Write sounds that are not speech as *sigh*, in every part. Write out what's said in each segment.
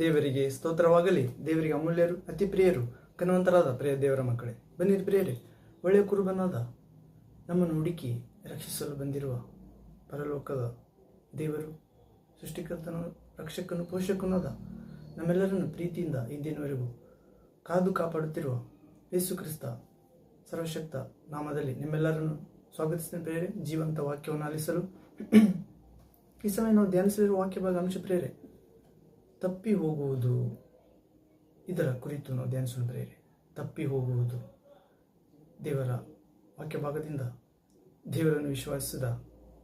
ದೇವರಿಗೆ ಸ್ತೋತ್ರವಾಗಲಿ. ದೇವರಿಗೆ ಅಮೂಲ್ಯರು, ಅತಿ ಪ್ರಿಯರು ಕನವಂತರಾದ ಪ್ರಿಯ ದೇವರ ಮಕ್ಕಳೇ ಬನ್ನಿರಿ ಪ್ರಿಯರೇ, ಒಳ್ಳೆಯ ಕುರುಬನಾದ ನಮ್ಮನ್ನು ಹುಡುಕಿ ರಕ್ಷಿಸಲು ಬಂದಿರುವ ಪರಲೋಕದ ದೇವರು, ಸೃಷ್ಟಿಕರ್ತನು, ರಕ್ಷಕನು, ಪೋಷಕನಾದ ನಮ್ಮೆಲ್ಲರನ್ನು ಪ್ರೀತಿಯಿಂದ ಇಂದಿನವರೆಗೂ ಕಾದು ಕಾಪಾಡುತ್ತಿರುವ ಯೇಸು ಕ್ರಿಸ್ತ ಸರ್ವಶಕ್ತ ನಾಮದಲ್ಲಿ ನಿಮ್ಮೆಲ್ಲರನ್ನು ಸ್ವಾಗತಿಸಿದ ಪ್ರೇರೆ ಜೀವಂತ ವಾಕ್ಯವನ್ನು ಆಲಿಸಲು ಈ ಸಮಯ ನಾವು ಧ್ಯಾನಿಸಲಿರುವ ವಾಕ್ಯ ಭಾಗ ಅಂಶ ಪ್ರೇರೆ ತಪ್ಪಿ ಹೋಗುವುದು ಇದರ ಕುರಿತು ನಾವು ಧ್ಯಾನಿಸೋಣ ತಪ್ಪಿ ಹೋಗುವುದು ದೇವರ ವಾಕ್ಯ ಭಾಗದಿಂದ ದೇವರನ್ನು ವಿಶ್ವಾಸಿಸಿದ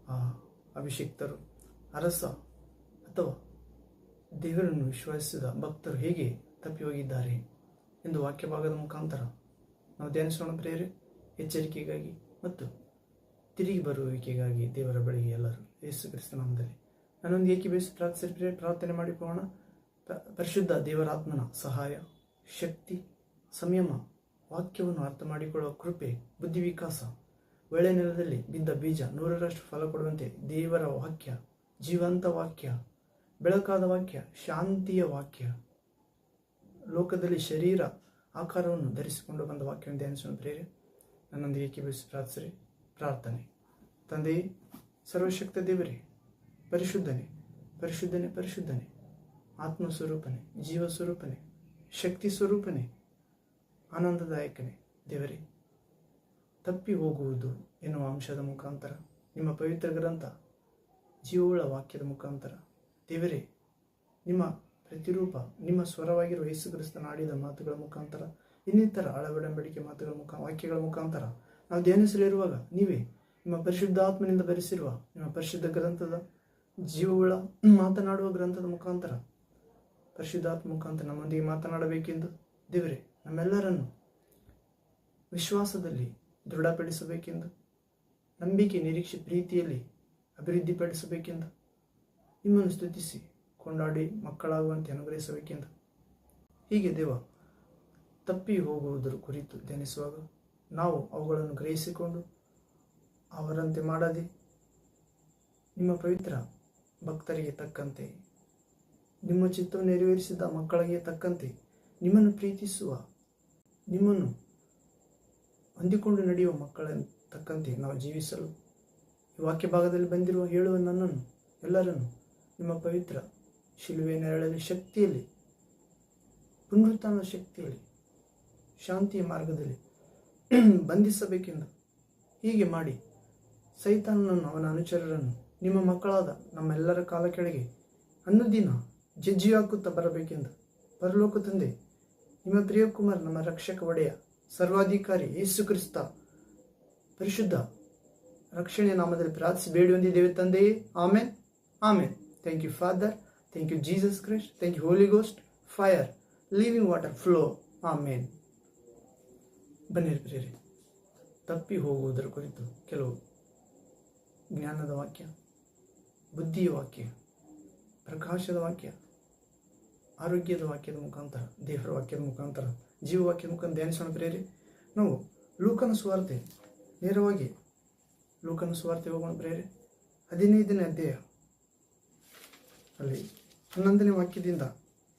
ಆ ಅಭಿಷಿಕ್ತರು, ಅರಸ ಅಥವಾ ದೇವರನ್ನು ವಿಶ್ವಾಸಿಸಿದ ಭಕ್ತರು ಹೇಗೆ ತಪ್ಪಿ ಹೋಗಿದ್ದಾರೆ ಎಂದು ವಾಕ್ಯ ಭಾಗದ ಮುಖಾಂತರ ನಾವು ಧ್ಯಾನಿಸೋಣ ಪ್ರೇರೆ ಎಚ್ಚರಿಕೆಗಾಗಿ ಮತ್ತು ತಿರುಗಿ ಬರುವಿಕೆಗಾಗಿ ದೇವರ ಬಳಿಗೆ ಎಲ್ಲರೂ ಯೇಸು ಕ್ರಿಸ್ತನಾಮದಲ್ಲಿ ನಾನೊಂದು ಏಕೆ ಬೇಸು ಪ್ರಾರ್ಥಿಸಿ ಪ್ರೇರೆ ಪ್ರಾರ್ಥನೆ ಮಾಡಿಕೊಳ್ಳೋಣ ಪರಿಶುದ್ಧ ದೇವರಾತ್ಮನ ಸಹಾಯ, ಶಕ್ತಿ, ಸಂಯಮ, ವಾಕ್ಯವನ್ನು ಅರ್ಥ ಮಾಡಿಕೊಳ್ಳುವ ಕೃಪೆ ಬುದ್ಧಿ ವಿಕಾಸ ಒಳ್ಳೆ ನೆಲದಲ್ಲಿ ಬಿದ್ದ ಬೀಜ ನೂರರಷ್ಟು ಫಲ ಕೊಡುವಂತೆ ದೇವರ ವಾಕ್ಯ, ಜೀವಂತ ವಾಕ್ಯ, ಬೆಳಕಾದ ವಾಕ್ಯ, ಶಾಂತಿಯ ವಾಕ್ಯ. ಲೋಕದಲ್ಲಿ ಶರೀರ ಆಕಾರವನ್ನು ಧರಿಸಿಕೊಂಡು ಬಂದ ವಾಕ್ಯವನ್ನು ಧ್ಯಾನಿಸೋಣ ಪ್ರೇರೆ ನನ್ನೊಂದಿಗೆ ಕಿಬಿಸಿ ಪ್ರಾರ್ಥಿಸಿರಿ. ಪ್ರಾರ್ಥನೆ. ತಂದೆಯೇ, ಸರ್ವಶಕ್ತ ದೇವರೇ, ಪರಿಶುದ್ಧನೆ ಪರಿಶುದ್ಧನೆ ಪರಿಶುದ್ಧನೆ. ಆತ್ಮ ಸ್ವರೂಪನೆ ಜೀವ ಸ್ವರೂಪನೆ ಶಕ್ತಿ ಸ್ವರೂಪನೇ, ಆನಂದದಾಯಕನೇ ದೇವರೇ. ತಪ್ಪಿ ಹೋಗುವುದು ಎನ್ನುವ ಅಂಶದ ಮುಖಾಂತರ, ನಿಮ್ಮ ಪವಿತ್ರ ಗ್ರಂಥ, ಜೀವೋಳ ವಾಕ್ಯದ ಮುಖಾಂತರ, ದೇವರೇ, ನಿಮ್ಮ ಪ್ರತಿರೂಪ, ನಿಮ್ಮ ಸ್ವರವಾಗಿರುವ ಯೇಸುಕ್ರಿಸ್ತನ ಆಡಿದ ಮಾತುಗಳ ಮುಖಾಂತರ, ಇನ್ನಿತರ ಅಳವಡಂಬಡಿಕೆ ಮಾತುಗಳ ಮುಖ, ವಾಕ್ಯಗಳ ಮುಖಾಂತರ, ನಾವು ಧ್ಯಾನಿಸಲಿರುವಾಗ ನೀವೇ ನಿಮ್ಮ ಪರಿಶುದ್ಧ ಆತ್ಮನಿಂದ ನಿಮ್ಮ ಪರಿಶುದ್ಧ ಗ್ರಂಥದ ಜೀವಗಳ ಮಾತನಾಡುವ ಗ್ರಂಥದ ಮುಖಾಂತರ ಪರಿಶುದ್ಧಾತ್ಮ ಮುಖಾಂತರ ನಮ್ಮೊಂದಿಗೆ ಮಾತನಾಡಬೇಕೆಂದು ದೇವರೇ, ನಮ್ಮೆಲ್ಲರನ್ನು ವಿಶ್ವಾಸದಲ್ಲಿ ದೃಢಪಡಿಸಬೇಕೆಂದು, ನಂಬಿಕೆ ನಿರೀಕ್ಷೆ ಪ್ರೀತಿಯಲ್ಲಿ ಅಭಿವೃದ್ಧಿಪಡಿಸಬೇಕೆಂದು, ನಿಮ್ಮನ್ನು ಸ್ತುತಿಸಿ ಕೊಂಡಾಡಿ ಮಕ್ಕಳಾಗುವಂತೆ ಅನುಗ್ರಹಿಸಬೇಕೆಂದು. ಹೀಗೆ ದೇವ, ತಪ್ಪಿ ಹೋಗುವುದರ ಕುರಿತು ಧ್ಯಾನಿಸುವಾಗ ನಾವು ಅವುಗಳನ್ನು ಗ್ರಹಿಸಿಕೊಂಡು ಅವರಂತೆ ಮಾಡದೆ ನಿಮ್ಮ ಪವಿತ್ರ ಭಕ್ತರಿಗೆ ತಕ್ಕಂತೆ ನಿಮ್ಮ ಚಿತ್ತ ನೆರವೇರಿಸಿದ ಮಕ್ಕಳಿಗೆ ತಕ್ಕಂತೆ ನಿಮ್ಮನ್ನು ಪ್ರೀತಿಸುವ, ನಿಮ್ಮನ್ನು ಹೊಂದಿಕೊಂಡು ನಡೆಯುವ ಮಕ್ಕಳ ತಕ್ಕಂತೆ ನಾವು ಜೀವಿಸಲು ಈ ವಾಕ್ಯ ಭಾಗದಲ್ಲಿ ಬಂದಿರುವ ಹೇಳುವ ನನ್ನನ್ನು, ಎಲ್ಲರನ್ನು ನಿಮ್ಮ ಪವಿತ್ರ ಶಿಲುವೆ ನೆರಳಲ್ಲಿ ಶಕ್ತಿಯಲ್ಲಿ, ಪುನರುತ್ಥಾನದ ಶಕ್ತಿಯಲ್ಲಿ, ಶಾಂತಿಯ ಮಾರ್ಗದಲ್ಲಿ ಬಂಧಿಸಬೇಕೆಂದು ಹೀಗೆ ಮಾಡಿ ಸೈತಾನನನ್ನು ಅವನ ಅನುಚರರನ್ನು ನಿಮ್ಮ ಮಕ್ಕಳಾದ ನಮ್ಮೆಲ್ಲರ ಕಾಲ ಕೆಳಗೆ ಅನ್ನುದಿನ ಜಜ್ಜಿ ಹಾಕುತ್ತಾ ಬರಬೇಕೆಂದು. ಪರಲೋಕ ತಂದೆ ನಿಮ್ಮ ಪ್ರಿಯಕುಮಾರ್, ನಮ್ಮ ರಕ್ಷಕ ಒಡೆಯ, ಸರ್ವಾಧಿಕಾರಿ ಯೇಸು ಕ್ರಿಸ್ತ ಪರಿಶುದ್ಧ ರಕ್ಷಣೆ ನಾಮದಲ್ಲಿ ಪ್ರಾರ್ಥಿಸಿ ಬೇಡಿ ಹೊಂದಿದ್ದೇವೆ ತಂದೆಯೇ. Amen. Amen. Thank you father thank you Jesus Christ thank you holy ghost fire living water flow amen ಬನ್ನಿರಿ ಪ್ರಿಯರೇ, ತಪ್ಪಿ ಹೋಗುವುದರ ಕುರಿತು ಕೆಲವು ಜ್ಞಾನದ ವಾಕ್ಯ, ಬುದ್ಧಿಯ ವಾಕ್ಯ, ಪ್ರಕಾಶದ ವಾಕ್ಯ ಆರೋಗ್ಯದ ವಾಕ್ಯದ ಮುಖಾಂತರ ದೇವರ ವಾಕ್ಯದ ಮುಖಾಂತರ ಜೀವ ವಾಕ್ಯದ ಮುಖಾಂತರ ಧ್ಯಾನಿಸೋಣ ಪ್ರೇರಿ ನಾವು ಲೂಕನ ಸ್ವಾರ್ಥೆ ನೇರವಾಗಿ ಲೂಕನ ಸುವಾರ್ತೆ ಹೋಗೋಣ ಪ್ರೇರಿ ಹದಿನೈದನೇ ಅಧ್ಯಾಯ. ಅಲ್ಲಿ ಹನ್ನೊಂದನೇ ವಾಕ್ಯದಿಂದ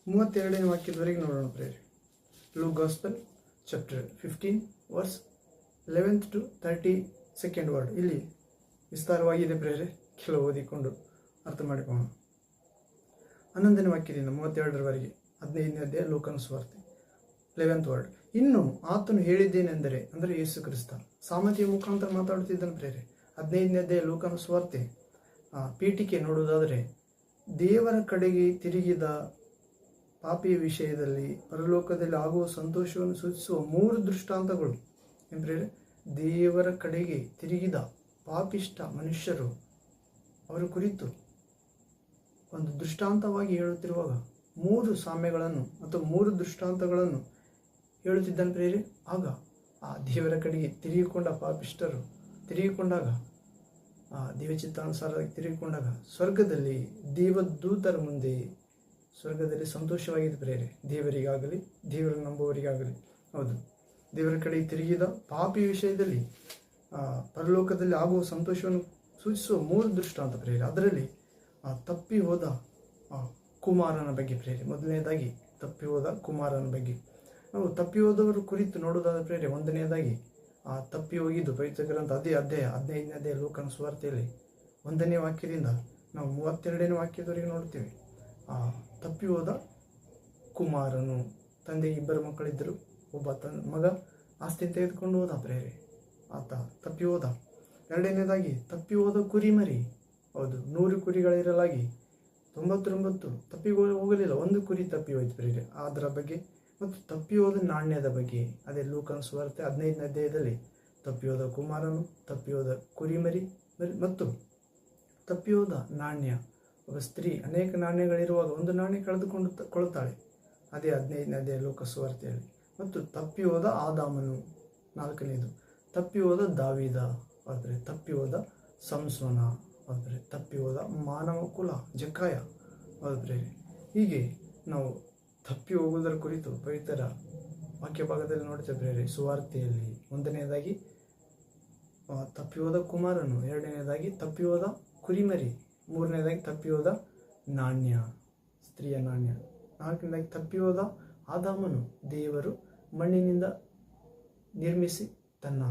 ಮೂವತ್ತೆರಡನೇ ವಾಕ್ಯದವರೆಗೆ ನೋಡೋಣ ಪ್ರೇರಿ Luke gospel, chapter fifteen, verse eleventh to thirty second word. ಇಲ್ಲಿ ವಿಸ್ತಾರವಾಗಿದೆ ಪ್ರೇರೆ ಕೆಲವು ಓದಿಕೊಂಡು ಅರ್ಥ ಮಾಡಿಕೊಳ್ಳೋಣ. ಹನ್ನೊಂದನೇ ವಾಕ್ಯದಿಂದ ಮೂವತ್ತೆರಡರವರೆಗೆ ಹದಿನೈದನೇ ಅಧ್ಯಾಯ ಲೋಕನ ಸ್ವಾರ್ತೆ. ಲೆವೆಂತ್ ವರ್ಡ್ ಇನ್ನು ಆತನು ಹೇಳಿದ್ದೇನೆಂದರೆ, ಅಂದರೆ ಯೇಸು ಕ್ರಿಸ್ತ. ಸಾಮತಿಯ ಮುಖಾಂತರ ಮಾತಾಡುತ್ತಿದ್ದನು ಪ್ರೇರೆ. ಹದಿನೈದನೇ ಅಧ್ಯಾಯ ಲೋಕನ ಸ್ವಾರ್ತೆ. ಪೀಠಿಕೆ ನೋಡುವುದಾದರೆ, ದೇವರ ಕಡೆಗೆ ತಿರುಗಿದ ಪಾಪಿಯ ವಿಷಯದಲ್ಲಿ, ಪರಲೋಕದಲ್ಲಿ ಆಗುವ ಸಂತೋಷವನ್ನು ಸೂಚಿಸುವ ಮೂರು ದೃಷ್ಟಾಂತಗಳು. ಪ್ರೇರೆ? ದೇವರ ಕಡೆಗೆ ತಿರುಗಿದ ಪಾಪಿಷ್ಟ ಮನುಷ್ಯರು ಅವರ ಕುರಿತು ಒಂದು ದೃಷ್ಟಾಂತವಾಗಿ ಹೇಳುತ್ತಿರುವಾಗ ಮೂರು ಸಾಮ್ಯಗಳನ್ನು ಅಥವಾ ಮೂರು ದೃಷ್ಟಾಂತಗಳನ್ನು ಹೇಳುತ್ತಿದ್ದಾನೆ ಪ್ರೇರೇ ಆಗ ಆ ದೇವರ ಕಡೆಗೆ ತಿರುಗಿಕೊಂಡ ಪಾಪಿಷ್ಟರು ತಿರುಗಿಕೊಂಡಾಗ, ಆ ದೇವಚಿತ್ತಾನುಸಾರವಾಗಿ ತಿರುಗಿಕೊಂಡಾಗ ಸ್ವರ್ಗದಲ್ಲಿ ದೇವದೂತರ ಮುಂದೆ ಸ್ವರ್ಗದಲ್ಲಿ ಸಂತೋಷವಾಗಿದೆ ಪ್ರೇರೆ ದೇವರಿಗಾಗಲಿ, ದೇವರನ್ನು ನಂಬುವವರಿಗಾಗಲಿ. ಹೌದು. ದೇವರ ಕಡೆಗೆ ತಿರುಗಿದ ಪಾಪಿ ವಿಷಯದಲ್ಲಿ ಪರಲೋಕದಲ್ಲಿ ಆಗುವ ಸಂತೋಷವನ್ನು ಸೂಚಿಸುವ ಮೂರು ದೃಷ್ಟಾಂತ ಪ್ರೇರೆ ಅದರಲ್ಲಿ ಆ, ತಪ್ಪಿ ಹೋದ, ಆ, ಕುಮಾರನ ಬಗ್ಗೆ ಪ್ರೇರೆ. ಮೊದಲನೇದಾಗಿ ತಪ್ಪಿ ಹೋದ ಕುಮಾರನ ಬಗ್ಗೆ. ನಾವು ತಪ್ಪಿ ಹೋದವರು ಕುರಿತು ನೋಡೋದಾದ ಪ್ರೇರೆ, ಒಂದನೆಯದಾಗಿ, ಆ, ತಪ್ಪಿ ಹೋಗಿದ್ದು ಪವಿತ್ರ ಗ್ರಂಥ ಅದೇ ಅಧ್ಯಾಯ, ಹದಿನೈದನೇ ಅಧ್ಯಾಯ ಲೋಕನ ಸುವಾರ್ತೆಯಲ್ಲಿ. ಒಂದನೇ ವಾಕ್ಯದಿಂದ ನಾವು ಮೂವತ್ತೆರಡನೇ ವಾಕ್ಯದವರೆಗೆ ನೋಡ್ತೀವಿ ಆ, ತಪ್ಪಿ ಹೋದ ಕುಮಾರನು ತಂದೆ ಇಬ್ಬರು ಮಕ್ಕಳಿದ್ದರು. ಒಬ್ಬ ತನ್ನ ಮಗ ಆಸ್ತಿ ತೆಗೆದುಕೊಂಡು ಹೋದ ಪ್ರೇರೆ. ಆತ ತಪ್ಪಿ ಹೋದ. ಎರಡನೇದಾಗಿ, ತಪ್ಪಿ ಹೋದ ಕುರಿಮರಿ ಹೌದು, ನೂರು ಕುರಿಗಳಿರಲಾಗಿ ತೊಂಬತ್ತೊಂಬತ್ತು ತಪ್ಪಿ ಹೋಗಲಿಲ್ಲ, ಒಂದು ಕುರಿ ತಪ್ಪಿ ಹೋಯ್ತು ಬರೀ ಅದರ ಬಗ್ಗೆ ಮತ್ತು ತಪ್ಪಿ ಹೋದ ನಾಣ್ಯದ ಬಗ್ಗೆ, ಅದೇ ಲೂಕನ್ ಸುವಾರ್ತೆ ಹದಿನೈದನೇ ಅಧ್ಯಾಯದಲ್ಲಿ ತಪ್ಪಿ ಹೋದ ಕುಮಾರನು, ತಪ್ಪಿ ಹೋದ ಕುರಿಮರಿ, ಮರಿ- ಮತ್ತು ತಪ್ಪಿ ಹೋದ ನಾಣ್ಯ. ಒಬ್ಬ ಸ್ತ್ರೀ ಅನೇಕ ನಾಣ್ಯಗಳಿರುವಾಗ ಒಂದು ನಾಣ್ಯ ಕಳೆದುಕೊಂಡು ಕೊಳ್ತಾಳೆ. ಅದೇ ಹದಿನೈದನೇ ಅಧ್ಯಾಯ ಲೋಕ ಸುವಾರ್ತೆಯಲ್ಲಿ. ಮತ್ತು ತಪ್ಪಿ ಹೋದ ಆದಾಮನು, ನಾಲ್ಕನೇದು, ತಪ್ಪಿ ಹೋದ ದಾವಿದ ಆದರೆ ತಪ್ಪಿ ಹೋದ ಸಂಸ್ವನ ಆದರೆ ತಪ್ಪಿ ಹೋದ ಮಾನವ ಕುಲ ಜಕ್ಕಾಯ ಆದರೆ ಹೀಗೆ ನಾವು ತಪ್ಪಿ ಹೋಗುವುದರ ಕುರಿತು ಪವಿತ್ರ ವಾಕ್ಯ ಭಾಗದಲ್ಲಿ ನೋಡ್ತೇವೆ ಸುವಾರ್ತೆಯಲ್ಲಿ ಒಂದನೆಯದಾಗಿ ತಪ್ಪಿ ಹೋದ ಕುಮಾರನು ಎರಡನೇದಾಗಿ ತಪ್ಪಿ ಹೋದ ಕುರಿಮರಿ ಮೂರನೇದಾಗಿ ತಪ್ಪಿ ಹೋದ ನಾಣ್ಯ, ಸ್ತ್ರೀಯ ನಾಣ್ಯ. ನಾಲ್ಕನೇದಾಗಿ ತಪ್ಪಿ ಹೋದ ಆದಾಮನು, ದೇವರು ಮಣ್ಣಿನಿಂದ ನಿರ್ಮಿಸಿ ತನ್ನ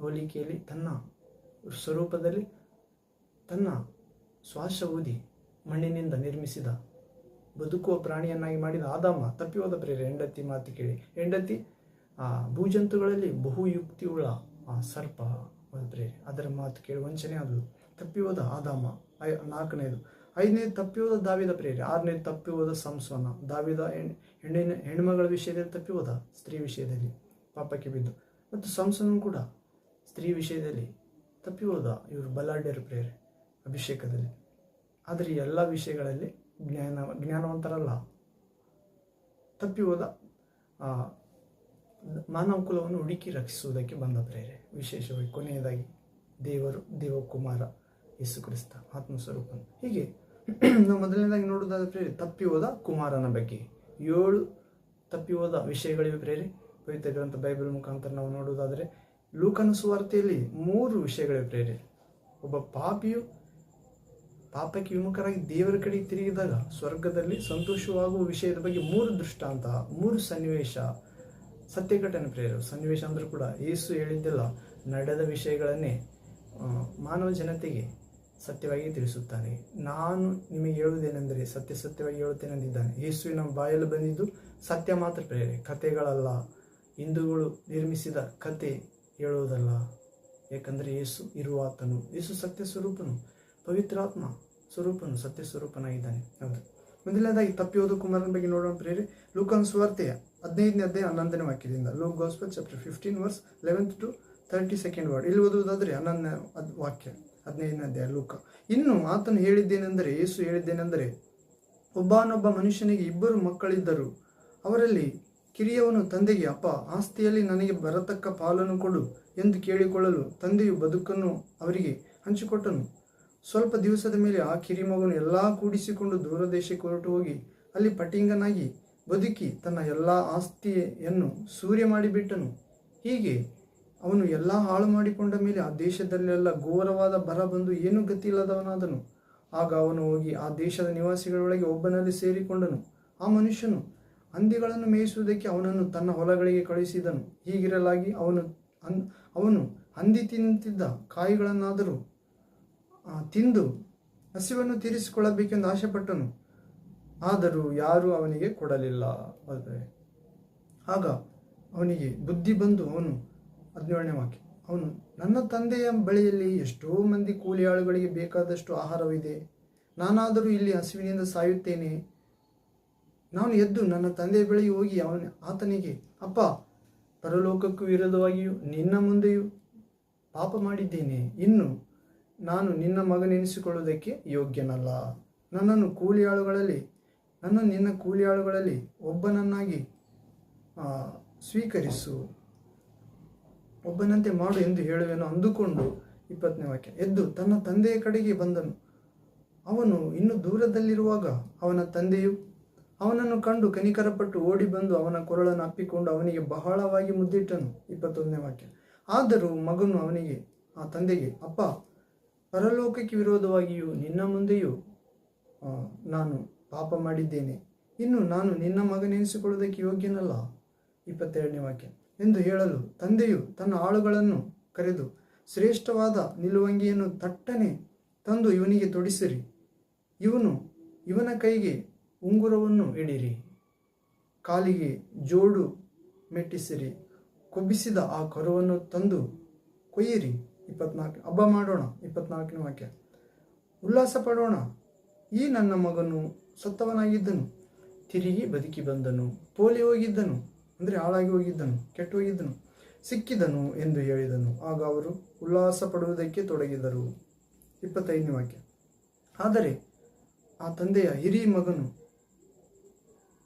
ಹೋಲಿಕೆಯಲ್ಲಿ ತನ್ನ ಸ್ವರೂಪದಲ್ಲಿ ತನ್ನ ಶ್ವಾಸ ಊದಿ ಮಣ್ಣಿನಿಂದ ನಿರ್ಮಿಸಿದ ಬದುಕುವ ಪ್ರಾಣಿಯನ್ನಾಗಿ ಮಾಡಿದ ಆದಾಮ ತಪ್ಪಿ ಹೋದ ಪ್ರೇರೆ, ಹೆಂಡತಿ ಮಾತು ಕೇಳಿ. ಹೆಂಡತಿ, ಆ, ಭೂಜಂತುಗಳಲ್ಲಿ ಬಹುಯುಕ್ತಿಯುಳ್ಳ, ಆ ಸರ್ಪ ಪ್ರೇರೆ. ಅದರ ಮಾತು ಕೇಳಿ ವಂಚನೆ ಆದಳು ತಪ್ಪಿ ಹೋದ ಆದಾಮ, ಐ, ನಾಲ್ಕನೇದು. ಐದನೇದು ತಪ್ಪಿ ಹೋದ ದಾವಿದ ಪ್ರೇರೆ. ಆರನೇದು ತಪ್ಪಿ ಹೋದ ಸಂಸ್ವನ ದಾವಿದ ಹೆಣ್, ಹೆಣ್ಣಿನ, ಹೆಣ್ಮಗಳ ವಿಷಯದಲ್ಲಿ ತಪ್ಪಿ ಹೋದ ಸ್ತ್ರೀ ವಿಷಯದಲ್ಲಿ ಪಾಪಕ್ಕೆ ಬಿದ್ದು. ಮತ್ತು ಸಂಸನೂ ಕೂಡ ಸ್ತ್ರೀ ವಿಷಯದಲ್ಲಿ ತಪ್ಪಿ ಹೋದ ಇವರು ಬಲಾಢ್ಯರ ಪ್ರೇರೆ. ಅಭಿಷೇಕದಲ್ಲಿ. ಆದರೆ ಎಲ್ಲ ವಿಷಯಗಳಲ್ಲಿ ಜ್ಞಾನ, ಜ್ಞಾನವಂತರಲ್ಲ. ತಪ್ಪಿ ಹೋದ ಮಾನವ ಕುಲವನ್ನು ಹುಡುಕಿ ರಕ್ಷಿಸುವುದಕ್ಕೆ ಬಂದ ಪ್ರೇರೆ. ವಿಶೇಷವಾಗಿ ಕೊನೆಯದಾಗಿ ದೇವರು, ದೇವಕುಮಾರ ಯೇಸು ಕ್ರಿಸ್ತ ಆತ್ಮಸ್ವರೂಪನು. ಹೀಗೆ ನಾವು ಮೊದಲನೇದಾಗಿ ನೋಡೋದಾದ ಪ್ರೇರೆ, ತಪ್ಪಿ ಹೋದ ಕುಮಾರನ ಬಗ್ಗೆ. ಏಳು ತಪ್ಪಿ ಹೋದ ವಿಷಯಗಳಿವೆ ಪ್ರೇರೆ. ಪವಿತ್ರ ಗ್ರಂಥ, ಬೈಬಲ್ ಮುಖಾಂತರ ನಾವು ನೋಡುವುದಾದರೆ ಲೂಕನ ಸುವಾರ್ತೆಯಲ್ಲಿ ಮೂರು ವಿಷಯಗಳಿವೆ ಪ್ರೇರೆ. ಒಬ್ಬ ಪಾಪಿಯು ಪಾಪಕ್ಕೆ ವಿಮುಖರಾಗಿ ದೇವರ ಕಡೆ ತಿರುಗಿದಾಗ ಸ್ವರ್ಗದಲ್ಲಿ ಸಂತೋಷವಾಗುವ ವಿಷಯದ ಬಗ್ಗೆ ಮೂರು ದೃಷ್ಟಾಂತ, ಮೂರು ಸನ್ನಿವೇಶ. ಸತ್ಯ ಘಟನೆ ಪ್ರೇರ ಸನ್ನಿವೇಶ ಅಂದರೂ ಕೂಡ ಏಸು ಹೇಳಿದ್ದೆಲ್ಲ ನಡೆದ ವಿಷಯಗಳನ್ನೇ ಮಾನವ ಜನತೆಗೆ ಸತ್ಯವಾಗಿ ತಿಳಿಸುತ್ತಾನೆ. ನಾನು ನಿಮಗೆ ಹೇಳುವುದೇನೆಂದರೆ ಸತ್ಯ ಸತ್ಯವಾಗಿ ಹೇಳುತ್ತೇನೆ ಅಂದಿದ್ದಾನೆ ಯೇಸುವಿನ ಬಾಯಲ್ಲಿ ಬಂದಿದ್ದು ಸತ್ಯ ಮಾತ್ರ ಪ್ರೇರೆ ಕಥೆಗಳಲ್ಲ. ಹಿಂದೂಗಳು ನಿರ್ಮಿಸಿದ ಕತೆ ಹೇಳುವುದಲ್ಲ. ಏಕೆಂದರೆ ಯೇಸು ಇರುವಾತನು ಯೇಸು ಸತ್ಯ ಸ್ವರೂಪನು. ಪವಿತ್ರಾತ್ಮ ಸ್ವರೂಪನು ಸತ್ಯ ಸ್ವರೂಪನಾಗಿದ್ದಾನೆ ಹೌದು. ಮೊದಲನೇದಾಗಿ ತಪ್ಪಿಯೋದು ಕುಮಾರನ ಬಗ್ಗೆ ನೋಡೋಣ ಪ್ರೇರಿ, ಲೂಕನ್ ಸ್ವಾರ್ತೆಯ ಹದಿನೈದನೇ ಅಧ್ಯಾಯ ಹನ್ನೊಂದನೇ ವಾಕ್ಯದಿಂದ, Luke gospel chapter fifteen verse eleventh to thirty second word ಇಲ್ಲಿ ಓದುವುದಾದರೆ ಹನ್ನೊಂದನೇ ಅದ್- ವಾಕ್ಯ, ಹದಿನೈದನೇ ಅಧ್ಯಾಯ ಲೂಕ. ಇನ್ನು ಆತನು ಹೇಳಿದ್ದೇನೆಂದರೆ, ಯೇಸು ಹೇಳಿದ್ದೇನೆಂದರೆ, ಒಬ್ಬನೊಬ್ಬ ಮನುಷ್ಯನಿಗೆ ಇಬ್ಬರು ಮಕ್ಕಳಿದ್ದರು. ಅವರಲ್ಲಿ ಕಿರಿಯವನು ತಂದೆಗೆ, ಅಪ್ಪ, ಆಸ್ತಿಯಲ್ಲಿ ನನಗೆ ಬರತಕ್ಕ ಪಾಲನ್ನು ಕೊಡು ಎಂದು ಕೇಳಿಕೊಳ್ಳಲು ತಂದೆಯು ಬದುಕನ್ನು ಅವರಿಗೆ ಹಂಚಿಕೊಟ್ಟನು. ಸ್ವಲ್ಪ ದಿವಸದ ಮೇಲೆ ಆ ಕಿರಿಮಗನು ಎಲ್ಲ ಕೂಡಿಸಿಕೊಂಡು ದೂರ ದೇಶಕ್ಕೆ ಹೊರಟು ಹೋಗಿ ಅಲ್ಲಿ ಪಟಿಂಗನಾಗಿ ಬದುಕಿ ತನ್ನ ಎಲ್ಲ ಆಸ್ತಿಯನ್ನು ಸೂರ್ಯ ಮಾಡಿಬಿಟ್ಟನು. ಹೀಗೆ ಅವನು ಎಲ್ಲ ಹಾಳು ಮಾಡಿಕೊಂಡ ಮೇಲೆ ಆ ದೇಶದಲ್ಲೆಲ್ಲ ಘೋರವಾದ ಬರ ಬಂದು ಏನೂ ಗತಿಯಿಲ್ಲದವನಾದನು. ಆಗ ಅವನು ಹೋಗಿ ಆ ದೇಶದ ನಿವಾಸಿಗಳೊಳಗೆ ಒಬ್ಬನಲ್ಲಿ ಸೇರಿಕೊಂಡನು. ಆ ಮನುಷ್ಯನು ಹಂದಿಗಳನ್ನು ಮೇಯಿಸುವುದಕ್ಕೆ ಅವನನ್ನು ತನ್ನ ಹೊಲಗಳಿಗೆ ಕಳುಹಿಸಿದನು. ಹೀಗಿರಲಾಗಿ ಅವನು ಅವನು ಹಂದಿ ತಿಂತಿದ್ದ ಕಾಯಿಗಳನ್ನಾದರೂ ತಿಂದು ಹಸಿವನ್ನು ತೀರಿಸಿಕೊಳ್ಳಬೇಕೆಂದು ಆಶೆಪಟ್ಟನು. ಆದರೂ ಯಾರೂ ಅವನಿಗೆ ಕೊಡಲಿಲ್ಲ ಆದರೆ. ಆಗ ಅವನಿಗೆ ಬುದ್ಧಿ ಬಂದು ಅವನು ಹದಿನೇಳನೇ ವಾಕ್ಯ, ಅವನು, ನನ್ನ ತಂದೆಯ ಬಳಿಯಲ್ಲಿ ಎಷ್ಟೋ ಮಂದಿ ಕೂಲಿ ಆಳುಗಳಿಗೆ ಬೇಕಾದಷ್ಟು ಆಹಾರವಿದೆ. ನಾನಾದರೂ ಇಲ್ಲಿ ಹಸಿವಿನಿಂದ ಸಾಯುತ್ತೇನೆ. ನಾನು ಎದ್ದು ನನ್ನ ತಂದೆಯ ಬಳಿ ಹೋಗಿ ಅವನ, ಆತನಿಗೆ, ಅಪ್ಪ, ಪರಲೋಕಕ್ಕೂ ವಿರೋಧವಾಗಿಯೂ ನಿನ್ನ ಮುಂದೆಯೂ ಪಾಪ ಮಾಡಿದ್ದೇನೆ. ಇನ್ನು ನಾನು ನಿನ್ನ ಮಗನೆನಿಸಿಕೊಳ್ಳುವುದಕ್ಕೆ ಯೋಗ್ಯನಲ್ಲ. ನನ್ನನ್ನು ಕೂಲಿಯಾಳುಗಳಲ್ಲಿ ನನ್ನನ್ನು ನಿನ್ನ ಕೂಲಿಯಾಳುಗಳಲ್ಲಿ ಒಬ್ಬನನ್ನಾಗಿ ಸ್ವೀಕರಿಸು. ಒಬ್ಬನಂತೆ ಮಾಡು ಎಂದು ಹೇಳುವೆನು ಅಂದುಕೊಂಡು ಇಪ್ಪತ್ತನೇ ವಾಕ್ಯ. ಎದ್ದು ತನ್ನ ತಂದೆಯ ಕಡೆಗೆ ಬಂದನು. ಅವನು ಇನ್ನು ದೂರದಲ್ಲಿರುವಾಗ ಅವನ ತಂದೆಯು ಅವನನ್ನು ಕಂಡು ಕನಿಕರಪಟ್ಟು ಓಡಿ ಬಂದು ಅವನ ಕೊರಳನ್ನು ಅಪ್ಪಿಕೊಂಡು ಅವನಿಗೆ ಬಹಳವಾಗಿ ಮುದ್ದಿಟ್ಟನು. ಇಪ್ಪತ್ತೊಂದನೇ ವಾಕ್ಯ. ಆದರೂ ಮಗನು ಅವನಿಗೆ, ಆ ತಂದೆಗೆ, ಅಪ್ಪ ಪರಲೋಕಕ್ಕೆ ವಿರೋಧವಾಗಿಯೂ ನಿನ್ನ ಮುಂದೆಯೂ ನಾನು ಪಾಪ ಮಾಡಿದ್ದೇನೆ. ಇನ್ನು ನಾನು ನಿನ್ನ ಮಗನೆನಿಸಿಕೊಳ್ಳುವುದಕ್ಕೆ ಯೋಗ್ಯನಲ್ಲ? ಇಪ್ಪತ್ತೆರಡನೇ ವಾಕ್ಯ. ಎಂದು ಹೇಳಲು ತಂದೆಯು ತನ್ನ ಆಳುಗಳನ್ನು ಕರೆದು, ಶ್ರೇಷ್ಠವಾದ ನಿಲುವಂಗಿಯನ್ನು ತಟ್ಟನೆ ತಂದು ಇವನಿಗೆ ತೊಡಿಸಿರಿ. ಇವನು ಇವನ ಕೈಗೆ ಉಂಗುರವನ್ನು ಇಡಿರಿ. ಕಾಲಿಗೆ ಜೋಡು ಮೆಟ್ಟಿಸಿರಿ. ಕೊಬ್ಬಿಸಿದ ಆ ಕರುವನ್ನು ತಂದು ಕೊಯ್ಯಿರಿ. ಇಪ್ಪತ್ನಾಲ್ಕು. ಹಬ್ಬ ಮಾಡೋಣ, ಇಪ್ಪತ್ನಾಲ್ಕನೇ ವಾಕ್ಯ. ಉಲ್ಲಾಸ ಪಡೋಣ. ಈ ನನ್ನ ಮಗನು ಸತ್ತವನಾಗಿದ್ದನು. ತಿರುಗಿ ಬದುಕಿ ಬಂದನು. ಪೋಲಿ ಹೋಗಿದ್ದನು. ಅಂದರೆ ಹಾಳಾಗಿ ಹೋಗಿದ್ದನು, ಕೆಟ್ಟು ಹೋಗಿದ್ದನು. ಸಿಕ್ಕಿದನು ಎಂದು ಹೇಳಿದನು. ಆಗ ಅವರು ಉಲ್ಲಾಸ ಪಡುವುದಕ್ಕೆ ತೊಡಗಿದರು. ಇಪ್ಪತ್ತೈದನೇ ವಾಕ್ಯ. ಆದರೆ ಆ ತಂದೆಯ ಹಿರಿ ಮಗನು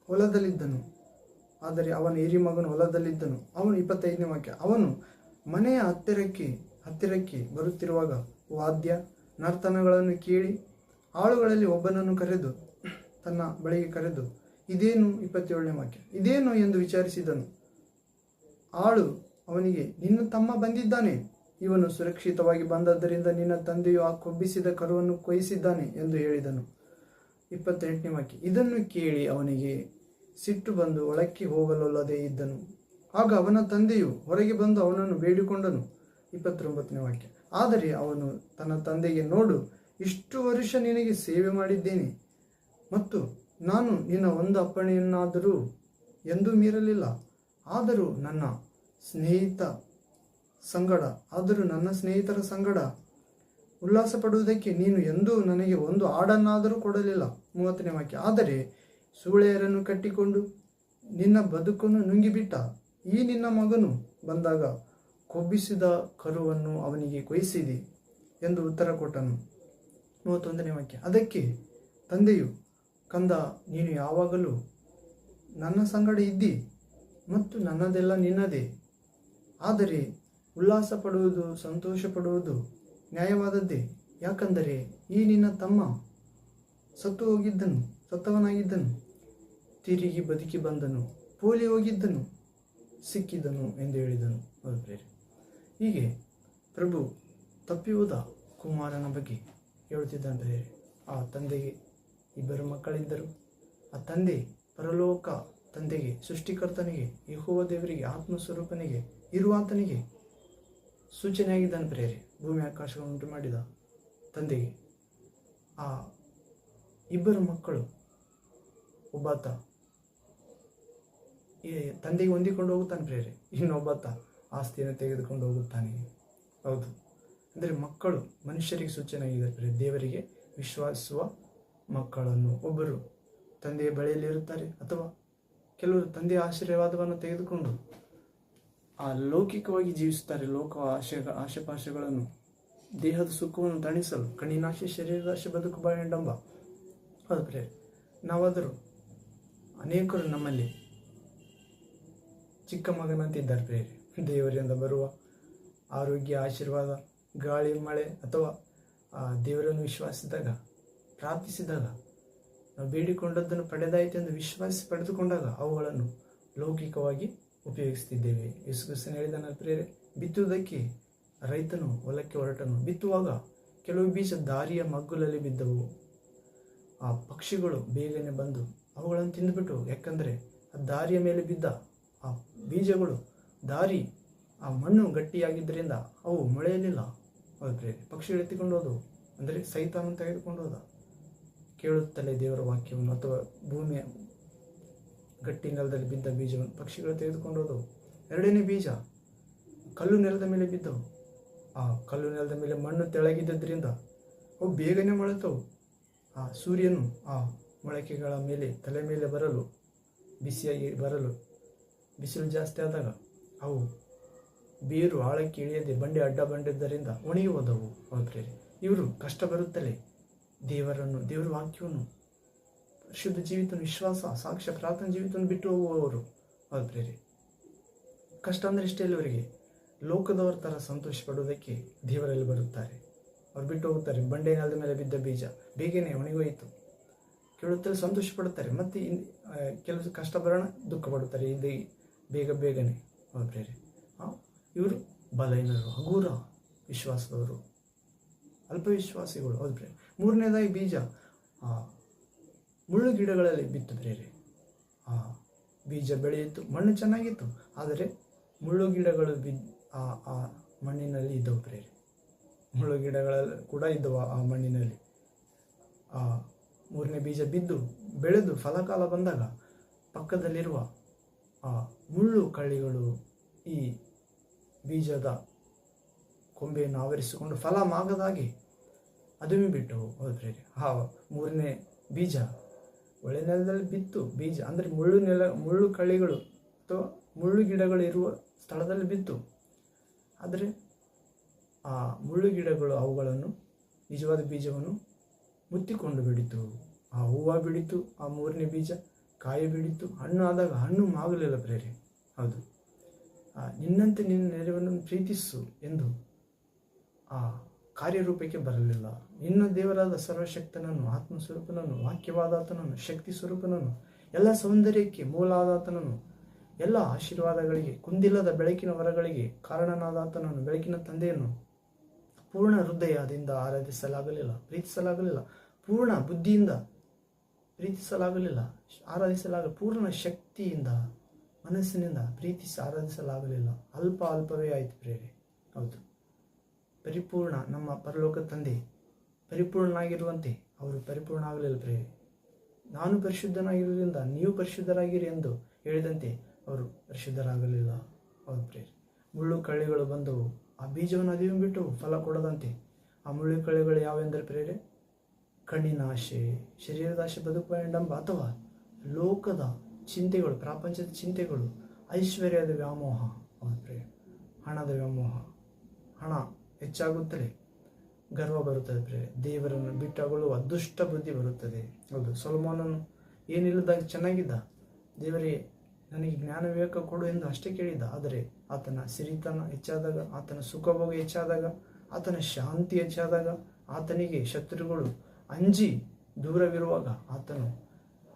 ಹೊಲದಲ್ಲಿದ್ದನು. ಆದರೆ ಅವನ ಹಿರಿ ಮಗನು ಹೊಲದಲ್ಲಿದ್ದನು. ಅವನು ಇಪ್ಪತ್ತೈದನೇ ವಾಕ್ಯ. ಅವನು ಮನೆಯ ಹತ್ತಿರಕ್ಕೆ ಹತ್ತಿರಕ್ಕೆ ಬರುತ್ತಿರುವಾಗ ವಾದ್ಯ ನರ್ತನಗಳನ್ನು ಕೇಳಿ ಆಳುಗಳಲ್ಲಿ ಒಬ್ಬನನ್ನು ಕರೆದು ತನ್ನ ಬಳಿಗೆ ಕರೆದು, ಇದೇನು ಇಪ್ಪತ್ತೇಳನೇ ವಾಕ್ಯ? ಇದೇನು? ಎಂದು ವಿಚಾರಿಸಿದನು. ಆಳು, ಅವನಿಗೆ ನಿನ್ನ ತಮ್ಮ ಬಂದಿದ್ದಾನೆ. ಇವನು ಸುರಕ್ಷಿತವಾಗಿ ಬಂದದ್ದರಿಂದ ನಿನ್ನ ತಂದೆಯು ಆ ಕೊಬ್ಬಿಸಿದ ಕರುವನ್ನು ಕೊಯಿಸಿದ್ದಾನೆ ಎಂದು ಹೇಳಿದನು. ಇಪ್ಪತ್ತೆಂಟನೇ ವಾಕ್ಯ. ಇದನ್ನು ಕೇಳಿ ಅವನಿಗೆ ಸಿಟ್ಟು ಬಂದು ಒಳಕ್ಕೆ ಹೋಗಲೊಲ್ಲದೆ ಇದ್ದನು. ಆಗ ಅವನ ತಂದೆಯು ಹೊರಗೆ ಬಂದು ಅವನನ್ನು ಬೇಡಿಕೊಂಡನು. ಇಪ್ಪತ್ತೊಂಬತ್ತನೇ ವಾಕ್ಯ. ಆದರೆ ಅವನು ತನ್ನ ತಂದೆಗೆ, ನೋಡು, ಇಷ್ಟು ವರ್ಷ ನಿನಗೆ ಸೇವೆ ಮಾಡಿದ್ದೇನೆ ಮತ್ತು ನಾನು ನಿನ್ನ ಒಂದು ಅಪ್ಪಣೆಯನ್ನಾದರೂ ಎಂದೂ ಮೀರಲಿಲ್ಲ. ಆದರೂ ನನ್ನ ಸ್ನೇಹಿತ ಸಂಗಡ, ಆದರೂ ನನ್ನ ಸ್ನೇಹಿತರ ಸಂಗಡ ಉಲ್ಲಾಸ ಪಡುವುದಕ್ಕೆ ನೀನು ಎಂದೂ ನನಗೆ ಒಂದು ಹಾಡನ್ನಾದರೂ ಕೊಡಲಿಲ್ಲ. ಮೂವತ್ತನೇ ವಾಕ್ಯ. ಆದರೆ ಸೂಳೆಯರನ್ನು ಕಟ್ಟಿಕೊಂಡು ನಿನ್ನ ಬದುಕನ್ನು ನುಂಗಿಬಿಟ್ಟ ಈ ನಿನ್ನ ಮಗನು ಬಂದಾಗ ಕೊಬ್ಬಿಸಿದ ಕರುವನ್ನು ಅವನಿಗೆ ಕೊಯ್ಸಿದೆ ಎಂದು ಉತ್ತರ ಕೊಟ್ಟನು. ಮೂವತ್ತೊಂದನೇ ವಾಕ್ಯ. ಅದಕ್ಕೆ ತಂದೆಯು, ಕಂದ, ನೀನು ಯಾವಾಗಲೂ ನನ್ನ ಸಂಗಡ ಇದ್ದಿ ಮತ್ತು ನನ್ನದೆಲ್ಲ ನಿನ್ನದೇ. ಆದರೆ ಉಲ್ಲಾಸ ಪಡುವುದು ಸಂತೋಷ ಪಡುವುದು ನ್ಯಾಯವಾದದ್ದೇ. ಯಾಕಂದರೆ ಈ ನಿನ್ನ ತಮ್ಮ ಸತ್ತು ಹೋಗಿದ್ದನು, ಸತ್ತವನಾಗಿದ್ದನು. ತಿರುಗಿ ಬದುಕಿ ಬಂದನು ಪೋಲಿ ಹೋಗಿದ್ದನು ಸಿಕ್ಕಿದನು ಎಂದು ಹೇಳಿದನು. ಪ್ರೇರೆ ಹೀಗೆ ಪ್ರಭು ತಪ್ಪಿಹೋದ ಕುಮಾರನ ಬಗ್ಗೆ ಹೇಳುತ್ತಿದ್ದಾನೆ ಆ ತಂದೆಗೆ ಇಬ್ಬರು ಮಕ್ಕಳಿದ್ದರು. ಆ ತಂದೆ ಪರಲೋಕ ತಂದೆಗೆ, ಸೃಷ್ಟಿಕರ್ತನಿಗೆ, ಯೆಹೋವ ದೇವರಿಗೆ, ಆತ್ಮಸ್ವರೂಪನಿಗೆ, ಇರುವಾತನಿಗೆ ಸೂಚನೆಯಾಗಿದ್ದಾನೆ ಪ್ರೇರೆ ಭೂಮಿ ಆಕಾಶವನ್ನು ಉಂಟು ಮಾಡಿದ ತಂದೆಗೆ. ಆ ಇಬ್ಬರು ಮಕ್ಕಳು ಒಬ್ಬಾತ ತಂದೆಗೆ ಹೊಂದಿಕೊಂಡು ಹೋಗುತ್ತಾನೆ ಪ್ರೇರೆ ಇನ್ನೊಬ್ಬಾತ ಆಸ್ತಿಯನ್ನು ತೆಗೆದುಕೊಂಡು ಹೋಗುತ್ತಾನೆ. ಹೌದು. ಅಂದರೆ ಮಕ್ಕಳು, ಮನುಷ್ಯರಿಗೆ ಸೂಚನೆ ಆಗಿದೆ ದೇವರಿಗೆ ವಿಶ್ವಾಸಿಸುವ ಮಕ್ಕಳನ್ನು ಒಬ್ಬರು ತಂದೆಯ ಬಳಿಯಲ್ಲಿ ಇರುತ್ತಾರೆ ಅಥವಾ ಕೆಲವರು ತಂದೆಯ ಆಶೀರ್ವಾದವನ್ನು ತೆಗೆದುಕೊಂಡು ಆ ಲೌಕಿಕವಾಗಿ ಜೀವಿಸುತ್ತಾರೆ. ಲೋಕ ಆಶೆ ಆಶೆಪಾಶೆಗಳನ್ನು, ದೇಹದ ಸುಖವನ್ನು ತಣಿಸಲು, ಕಣ್ಣಿನಾಶೆ ಶರೀರದಾಶೆ ಬದುಕು ಬಾಳೆಂಡಂಬ ಪ್ರೇರೆ ನಾವಾದರೂ ಅನೇಕರು ನಮ್ಮಲ್ಲಿ ಚಿಕ್ಕ ಮಗನಂತಿದ್ದಾರೆ ಪ್ರೇರೆ ದೇವರಿಂದ ಬರುವ ಆರೋಗ್ಯ, ಆಶೀರ್ವಾದ, ಗಾಳಿ, ಮಳೆ ಅಥವಾ, ಆ, ದೇವರನ್ನು ವಿಶ್ವಾಸಿಸಿದಾಗ, ಪ್ರಾರ್ಥಿಸಿದಾಗ, ನಾವು ಬೇಡಿಕೊಂಡದ್ದನ್ನು ಪಡೆದಾಯಿತೆಂದು ವಿಶ್ವಾಸಿ ಪಡೆದುಕೊಂಡಾಗ ಅವುಗಳನ್ನು ಲೌಕಿಕವಾಗಿ ಉಪಯೋಗಿಸ್ತಿದ್ದೇವೆ. ಯೇಸುಕ್ರಿಸ್ತನು ಹೇಳಿದ ಪ್ರೇರೆ ಬಿತ್ತುವುದಕ್ಕೆ ರೈತನು ಹೊಲಕ್ಕೆ ಹೊರಟನು. ಬಿತ್ತುವಾಗ ಕೆಲವು ಬೀಜ ದಾರಿಯ ಮಗ್ಗುಲಲ್ಲಿ ಬಿದ್ದವು. ಆ ಪಕ್ಷಿಗಳು ಬೇಗನೆ ಬಂದು ಅವುಗಳನ್ನು ತಿಂದುಬಿಟ್ಟು ಯಾಕಂದರೆ ಆ ದಾರಿಯ ಮೇಲೆ ಬಿದ್ದ ಆ ಬೀಜಗಳು ದಾರಿ ಆ ಮಣ್ಣು ಗಟ್ಟಿಯಾಗಿದ್ದರಿಂದ ಅವು ಮೊಳೆಯಲಿಲ್ಲ. ಆದರೆ ಪಕ್ಷಿ ಪಕ್ಷಿಗಳು ಎತ್ತಿಕೊಂಡು ಹೋದವು. ಅಂದರೆ ಸೈತಾನನ್ನು ತೆಗೆದುಕೊಂಡು ಹೋದ. ಕೇಳುತ್ತಲೇ ದೇವರ ವಾಕ್ಯವನ್ನು ಅಥವಾ ಭೂಮಿಯ ಗಟ್ಟಿ ನೆಲದಲ್ಲಿ ಬಿದ್ದ ಬೀಜವನ್ನು ಪಕ್ಷಿಗಳು ತೆಗೆದುಕೊಂಡು ಹೋದವು. ಎರಡನೇ ಬೀಜ ಕಲ್ಲು ನೆಲದ ಮೇಲೆ ಬಿದ್ದವು. ಆ ಕಲ್ಲು ನೆಲದ ಮೇಲೆ ಮಣ್ಣು ತೆಳಗಿದ್ದರಿಂದ ಅವು ಬೇಗನೆ ಮೊಳೆತವು. ಆ ಸೂರ್ಯನು ಆ ಮೊಳಕೆಗಳ ಮೇಲೆ ತಲೆ ಮೇಲೆ ಬರಲು, ಬಿಸಿಯಾಗಿ ಬರಲು, ಬಿಸಿಲು ಜಾಸ್ತಿ ಆದಾಗ ಅವು ಬೇರು ಆಳಕ್ಕೆ ಇಳಿಯದೆ ಬಂಡೆ ಅಡ್ಡ ಬಂಡಿದ್ದರಿಂದ ಒಣಗಿ ಹೌದ್ರಿ ಇವರು ಕಷ್ಟ ಬರುತ್ತಲೇ? ದೇವರನ್ನು, ದೇವರ ವಾಕ್ಯವನ್ನು ಶುದ್ಧ ಜೀವಿತ ವಿಶ್ವಾಸ, ಸಾಕ್ಷ್ಯ, ಪ್ರಾರ್ಥನೆ ಜೀವಿತವನ್ನು ಬಿಟ್ಟು ಹೋಗುವವರು? ಹೌದ್ರಿ ಕಷ್ಟ ಅಂದರೆ ಇಷ್ಟೇ ಅವರಿಗೆ. ಲೋಕದವರ ಥರ ಸಂತೋಷ ಪಡುವುದಕ್ಕೆ ದೇವರಲ್ಲಿ ಬರುತ್ತಾರೆ. ಅವ್ರು ಬಿಟ್ಟು ಹೋಗುತ್ತಾರೆ. ಬಂಡೆ ನೆಲದ ಮೇಲೆ ಬಿದ್ದ ಬೀಜ ಬೇಗನೆ ಒಣಗೋಯಿತು ಕೇಳುತ್ತಲೇ ಸಂತೋಷ ಪಡುತ್ತಾರೆ ಮತ್ತೆ ಕೆಲಸ ಕಷ್ಟ ಬರೋಣ ದುಃಖ ಪಡುತ್ತಾರೆ ಬೇಗ ಬೇಗನೆ. ಹೌದ್ರಿ ಇವರು ಬಲಹೀನರು, ಹಗುರ ವಿಶ್ವಾಸದವರು, ಅಲ್ಪವಿಶ್ವಾಸಿಗಳು ಬೇರೆ ಮೂರನೇದಾಗಿ ಬೀಜ. ಮುಳ್ಳು ಗಿಡಗಳಲ್ಲಿ ಬಿತ್ತು ಪ್ರೇರಿ ಆ ಬೀಜ ಬೆಳೆಯಿತು, ಮಣ್ಣು ಚೆನ್ನಾಗಿತ್ತು, ಆದರೆ ಮುಳ್ಳು ಗಿಡಗಳು ಬಿದ್ದು ಆ ಆ ಮಣ್ಣಿನಲ್ಲಿ ಇದ್ದವು ಪ್ರೇರಿ ಮುಳ್ಳು ಗಿಡಗಳಲ್ಲಿ ಕೂಡ ಇದ್ದವು ಆ ಮಣ್ಣಿನಲ್ಲಿ. ಆ ಮೂರನೇ ಬೀಜ ಬಿದ್ದು, ಬೆಳೆದು, ಫಲಕಾಲ ಬಂದಾಗ ಪಕ್ಕದಲ್ಲಿರುವ ಆ ಮುಳ್ಳು ಕಳ್ಳಿಗಳು ಈ ಬೀಜದ ಕೊಂಬೆಯನ್ನು ಆವರಿಸಿಕೊಂಡು ಫಲ ಮಾಗದಾಗಿ ಅದುಮಿ ಬಿಟ್ಟು ಹೋದರೆ ಆ ಮೂರನೇ ಬೀಜ ಒಳ್ಳೆ ನೆಲದಲ್ಲಿ ಬಿತ್ತು. ಬೀಜ ಅಂದರೆ ಮುಳ್ಳು ನೆಲ, ಮುಳ್ಳು ಕಳ್ಳಿಗಳು ಅಥವಾ ಮುಳ್ಳು ಗಿಡಗಳು ಇರುವ ಸ್ಥಳದಲ್ಲಿ ಬಿತ್ತು. ಆದರೆ ಆ ಮುಳ್ಳು ಗಿಡಗಳು ಅವುಗಳನ್ನು ನಿಜವಾದ ಬೀಜವನ್ನು ಮುತ್ತಿಕೊಂಡು ಬಿಡಿತು. ಆ ಹೂವು ಬಿಡಿತು. ಆ ಮೂರನೇ ಬೀಜ ಕಾಯಿ ಬಿಡಿತು ಹಣ್ಣು ಆದಾಗ ಹಣ್ಣು ಮಾಗಲಿಲ್ಲ ಪ್ರೇರೆ ಹೌದು. ನಿನ್ನಂತೆ ನಿನ್ನ ನೆರವನ್ನು ಪ್ರೀತಿಸು ಎಂದು ಆ ಕಾರ್ಯರೂಪಕ್ಕೆ ಬರಲಿಲ್ಲ. ನಿನ್ನ ದೇವರಾದ ಸರ್ವಶಕ್ತನನ್ನು, ಆತ್ಮಸ್ವರೂಪನನ್ನು, ವಾಕ್ಯವಾದಾತನನ್ನು, ಶಕ್ತಿ ಸ್ವರೂಪನನ್ನು, ಎಲ್ಲ ಸೌಂದರ್ಯಕ್ಕೆ ಮೂಲಾದಾತನನ್ನು, ಎಲ್ಲ ಆಶೀರ್ವಾದಗಳಿಗೆ, ಕುಂದಿಲ್ಲದ ಬೆಳಕಿನ ವರಗಳಿಗೆ ಕಾರಣನಾದಾತನನ್ನು, ಬೆಳಕಿನ ತಂದೆಯನ್ನು ಪೂರ್ಣ ಹೃದಯದಿಂದ ಆರಾಧಿಸಲಾಗಲಿಲ್ಲ, ಪ್ರೀತಿಸಲಾಗಲಿಲ್ಲ. ಪೂರ್ಣ ಬುದ್ಧಿಯಿಂದ ಪ್ರೀತಿಸಲಾಗಲಿಲ್ಲ. ಆರಾಧಿಸಲಾಗ, ಪೂರ್ಣ ಶಕ್ತಿಯಿಂದ, ಮನಸ್ಸಿನಿಂದ ಪ್ರೀತಿಸಿ ಆರಾಧಿಸಲಾಗಲಿಲ್ಲ. ಅಲ್ಪ ಅಲ್ಪವೇ ಆಯಿತು ಪ್ರೇರೆ ಹೌದು. ಪರಿಪೂರ್ಣ ನಮ್ಮ ಪರಲೋಕ ತಂದೆ, ಪರಿಪೂರ್ಣನಾಗಿರುವಂತೆ ಅವರು ಪರಿಪೂರ್ಣ ಆಗಲಿಲ್ಲ ಪ್ರೇರೆ ನಾನು ಪರಿಶುದ್ಧನಾಗಿರುವುದರಿಂದ ನೀವು ಪರಿಶುದ್ಧರಾಗಿರಿ ಎಂದು ಹೇಳಿದಂತೆ ಅವರು ಪರಿಶುದ್ಧರಾಗಲಿಲ್ಲ. ಹೌದು ಪ್ರೇರೆ ಮುಳ್ಳು ಕಳ್ಳಿಗಳು ಬಂದವು. ಆ ಬೀಜವನ್ನು ಅದಿಯು ಬಿಟ್ಟು ಫಲ ಕೊಡದಂತೆ. ಆ ಮುಳ್ಳು ಕಳ್ಳಿಗಳು ಯಾವೆಂದರೆ ಪ್ರೇರೆ ಕಣ್ಣಿನ ಆಶೆ ಶರೀರದ ಆಶೆ ಬದುಕುವ ಅಥವಾ ಲೋಕದ ಚಿಂತೆಗಳು, ಪ್ರಾಪಂಚದ ಚಿಂತೆಗಳು, ಐಶ್ವರ್ಯದ ವ್ಯಾಮೋಹ ಪ್ರೇರೆ ಹಣದ ವ್ಯಾಮೋಹ, ಹಣ ಹೆಚ್ಚಾಗುತ್ತಲೇ ಗರ್ವ ಬರುತ್ತದೆ ಪ್ರೇರೆ ದೇವರನ್ನು ಬಿಟ್ಟಗಳು ಅದೃಷ್ಟ ಬುದ್ಧಿ ಬರುತ್ತದೆ. ಹೌದು, ಸೊಲಮಾನನು ಏನಿಲ್ಲದಾಗ ಚೆನ್ನಾಗಿದ್ದ? ದೇವರೇ, ನನಗೆ ಜ್ಞಾನ ವಿವೇಕ ಕೊಡು ಎಂದು ಅಷ್ಟೇ ಕೇಳಿದ್ದ. ಆದರೆ ಆತನ ಸಿರಿತನ ಹೆಚ್ಚಾದಾಗ, ಆತನ ಸುಖಭೋಗ ಹೆಚ್ಚಾದಾಗ, ಆತನ ಶಾಂತಿ ಹೆಚ್ಚಾದಾಗ, ಆತನಿಗೆ ಶತ್ರುಗಳು ಅಂಜಿ ದೂರವಿರುವಾಗ ಆತನು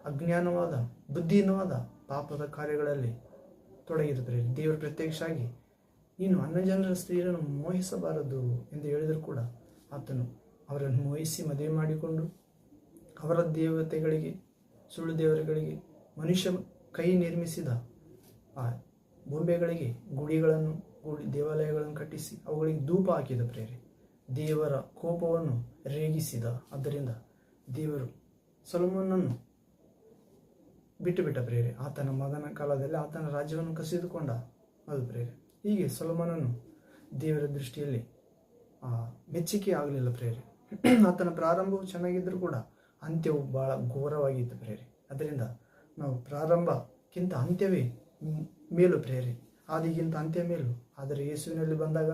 ಅಜ್ಞಾನವಾದ, ಬುದ್ಧಿಹೀನವಾದ ಪಾಪದ ಕಾರ್ಯಗಳಲ್ಲಿ ತೊಡಗಿರುತ್ತಾರೆ. ದೇವರು ಪ್ರತ್ಯಕ್ಷ ಆಗಿ ನೀನು ಅನ್ಯಜನರ ಸ್ತ್ರೀಯರನ್ನು ಮೋಹಿಸಬಾರದು ಎಂದು ಹೇಳಿದರೂ ಕೂಡ ಆತನು ಅವರನ್ನು ಮೋಹಿಸಿ ಮದುವೆ ಮಾಡಿಕೊಂಡು ಅವರ ದೇವತೆಗಳಿಗೆ, ಸುಳ್ಳು ದೇವರುಗಳಿಗೆ, ಮನುಷ್ಯ ಕೈ ನಿರ್ಮಿಸಿದ ಆ ಬೊಂಬೆಗಳಿಗೆ ಗುಡಿಗಳನ್ನು, ಗುಡಿ ದೇವಾಲಯಗಳನ್ನು ಕಟ್ಟಿಸಿ ಅವುಗಳಿಗೆ ಧೂಪ ಹಾಕಿದ ಪ್ರೇರೆ. ದೇವರ ಕೋಪವನ್ನು ರೇಗಿಸಿದ. ಆದ್ದರಿಂದ ದೇವರು ಸೊಲಮನನ್ನು ಬಿಟ್ಟು ಬಿಟ್ಟ ಪ್ರೇರೆ ಆತನ ಮಗನ ಕಾಲದಲ್ಲಿ ಆತನ ರಾಜ್ಯವನ್ನು ಕಸಿದುಕೊಂಡ. ಅದು ಪ್ರೇರೆ ಹೀಗೆ ಸೊಲಮನನ್ನು ದೇವರ ದೃಷ್ಟಿಯಲ್ಲಿ ಮೆಚ್ಚುಗೆ ಆಗಲಿಲ್ಲ ಪ್ರೇರೆ ಆತನ ಪ್ರಾರಂಭವು ಚೆನ್ನಾಗಿದ್ದರೂ ಕೂಡ ಅಂತ್ಯವು ಬಹಳ ಘೋರವಾಗಿತ್ತು ಪ್ರೇರೆ ಅದರಿಂದ ನಾವು ಪ್ರಾರಂಭಕ್ಕಿಂತ ಅಂತ್ಯವೇ ಮೇಲು ಪ್ರೇರೆ ಆದಿಗಿಂತ ಅಂತ್ಯ ಮೇಲು. ಆದರೆ ಯೇಸುವಿನಲ್ಲಿ ಬಂದಾಗ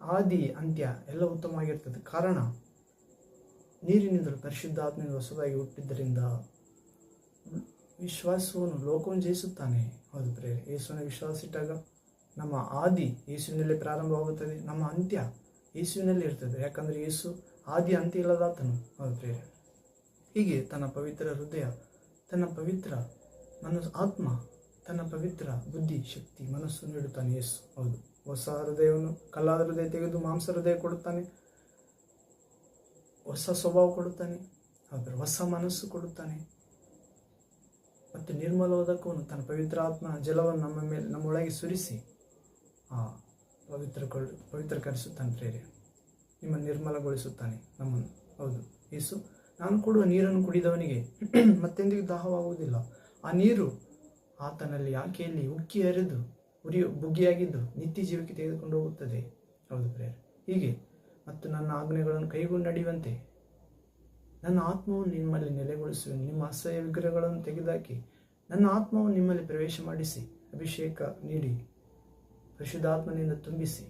ಆದಿ ಅಂತ್ಯ ಎಲ್ಲ ಉತ್ತಮವಾಗಿರ್ತದೆ. ಕಾರಣ ನೀರಿನಿಂದಲೂ ಪರಿಶುದ್ಧ ಆತ್ಮನಿಂದ ಹೊಸದಾಗಿ ಹುಟ್ಟಿದ್ದರಿಂದ ವಿಶ್ವಾಸವನ್ನು ಲೋಕವನ್ನು ಜಯಿಸುತ್ತಾನೆ. ಹೌದು ಪ್ರೇರೆ ಯೇಸುವಿನ ವಿಶ್ವಾಸಿಟ್ಟಾಗ ನಮ್ಮ ಆದಿ ಯೇಸುವಿನಲ್ಲೇ ಪ್ರಾರಂಭವಾಗುತ್ತದೆ, ನಮ್ಮ ಅಂತ್ಯ ಯೇಸುವಿನಲ್ಲಿ ಇರ್ತದೆ. ಯಾಕಂದರೆ ಯೇಸು ಆದಿ ಅಂತ್ಯ ಇಲ್ಲದಾತನು. ಹೌದು ಪ್ರೇರೆ ಹೀಗೆ ತನ್ನ ಪವಿತ್ರ ಹೃದಯ, ತನ್ನ ಪವಿತ್ರ ಮನಸ್ಸು, ಆತ್ಮ, ತನ್ನ ಪವಿತ್ರ ಬುದ್ಧಿ, ಶಕ್ತಿ ಮನಸ್ಸು ನೀಡುತ್ತಾನೆ ಯೇಸು. ಹೌದು, ಹೊಸ ಹೃದಯವನ್ನು ಕಲ್ಲಾದ ಹೃದಯ ತೆಗೆದು ಮಾಂಸ ಹೃದಯ ಕೊಡುತ್ತಾನೆ. ಹೊಸ ಸ್ವಭಾವ ಕೊಡುತ್ತಾನೆ ಆದರೆ ಹೊಸ ಮನಸ್ಸು ಕೊಡುತ್ತಾನೆ. ಮತ್ತು ನಿರ್ಮಲವಾದಕ್ಕೂ ತನ್ನ ಪವಿತ್ರ ಆತ್ಮ ಜಲವನ್ನು ನಮ್ಮ ಮೇಲೆ ನಮ್ಮೊಳಗೆ ಸುರಿಸಿ ಆ ಪವಿತ್ರ ಪವಿತ್ರಕರಿಸುತ್ತಾನೆ ಪ್ರೇರೆ ನಿಮ್ಮನ್ನು ನಿರ್ಮಲಗೊಳಿಸುತ್ತಾನೆ ನಮ್ಮನ್ನು. ಹೌದು, ಯೇಸು, ನಾನು ಕೊಡುವ ನೀರನ್ನು ಕುಡಿದವನಿಗೆ *clears throat* ಮತ್ತೆಂದಿಗೂ ದಾಹವಾಗುವುದಿಲ್ಲ. ಆ ನೀರು ಆತನಲ್ಲಿ, ಆಕೆಯಲ್ಲಿ ಉಕ್ಕಿ ಹರಿದು ಉರಿಯು ಬುಗ್ಗಿಯಾಗಿದ್ದು ನಿತ್ಯ ಜೀವಕ್ಕೆ ತೆಗೆದುಕೊಂಡು ಹೋಗುತ್ತದೆ. ಹೌದು ಪ್ರೇರೆ ಹೀಗೆ ಮತ್ತು ನನ್ನ ಆಜ್ಞೆಗಳನ್ನು ಕೈಗೊಂಡು ನಡೆಯುವಂತೆ. ನನ್ನ ಆತ್ಮವನ್ನು ನಿಮ್ಮಲ್ಲಿ ನೆಲೆಗೊಳಿಸುವೆ ನಿಮ್ಮ ಅಸಹ್ಯ ವಿಗ್ರಹಗಳನ್ನು ತೆಗೆದುಹಾಕಿ. ನನ್ನ ಆತ್ಮವನ್ನು ನಿಮ್ಮಲ್ಲಿ ಪ್ರವೇಶ ಮಾಡಿಸಿ, ಅಭಿಷೇಕ ನೀಡಿ, ಪರಿಶುದ್ಧಾತ್ಮನಿಂದ ತುಂಬಿಸಿ.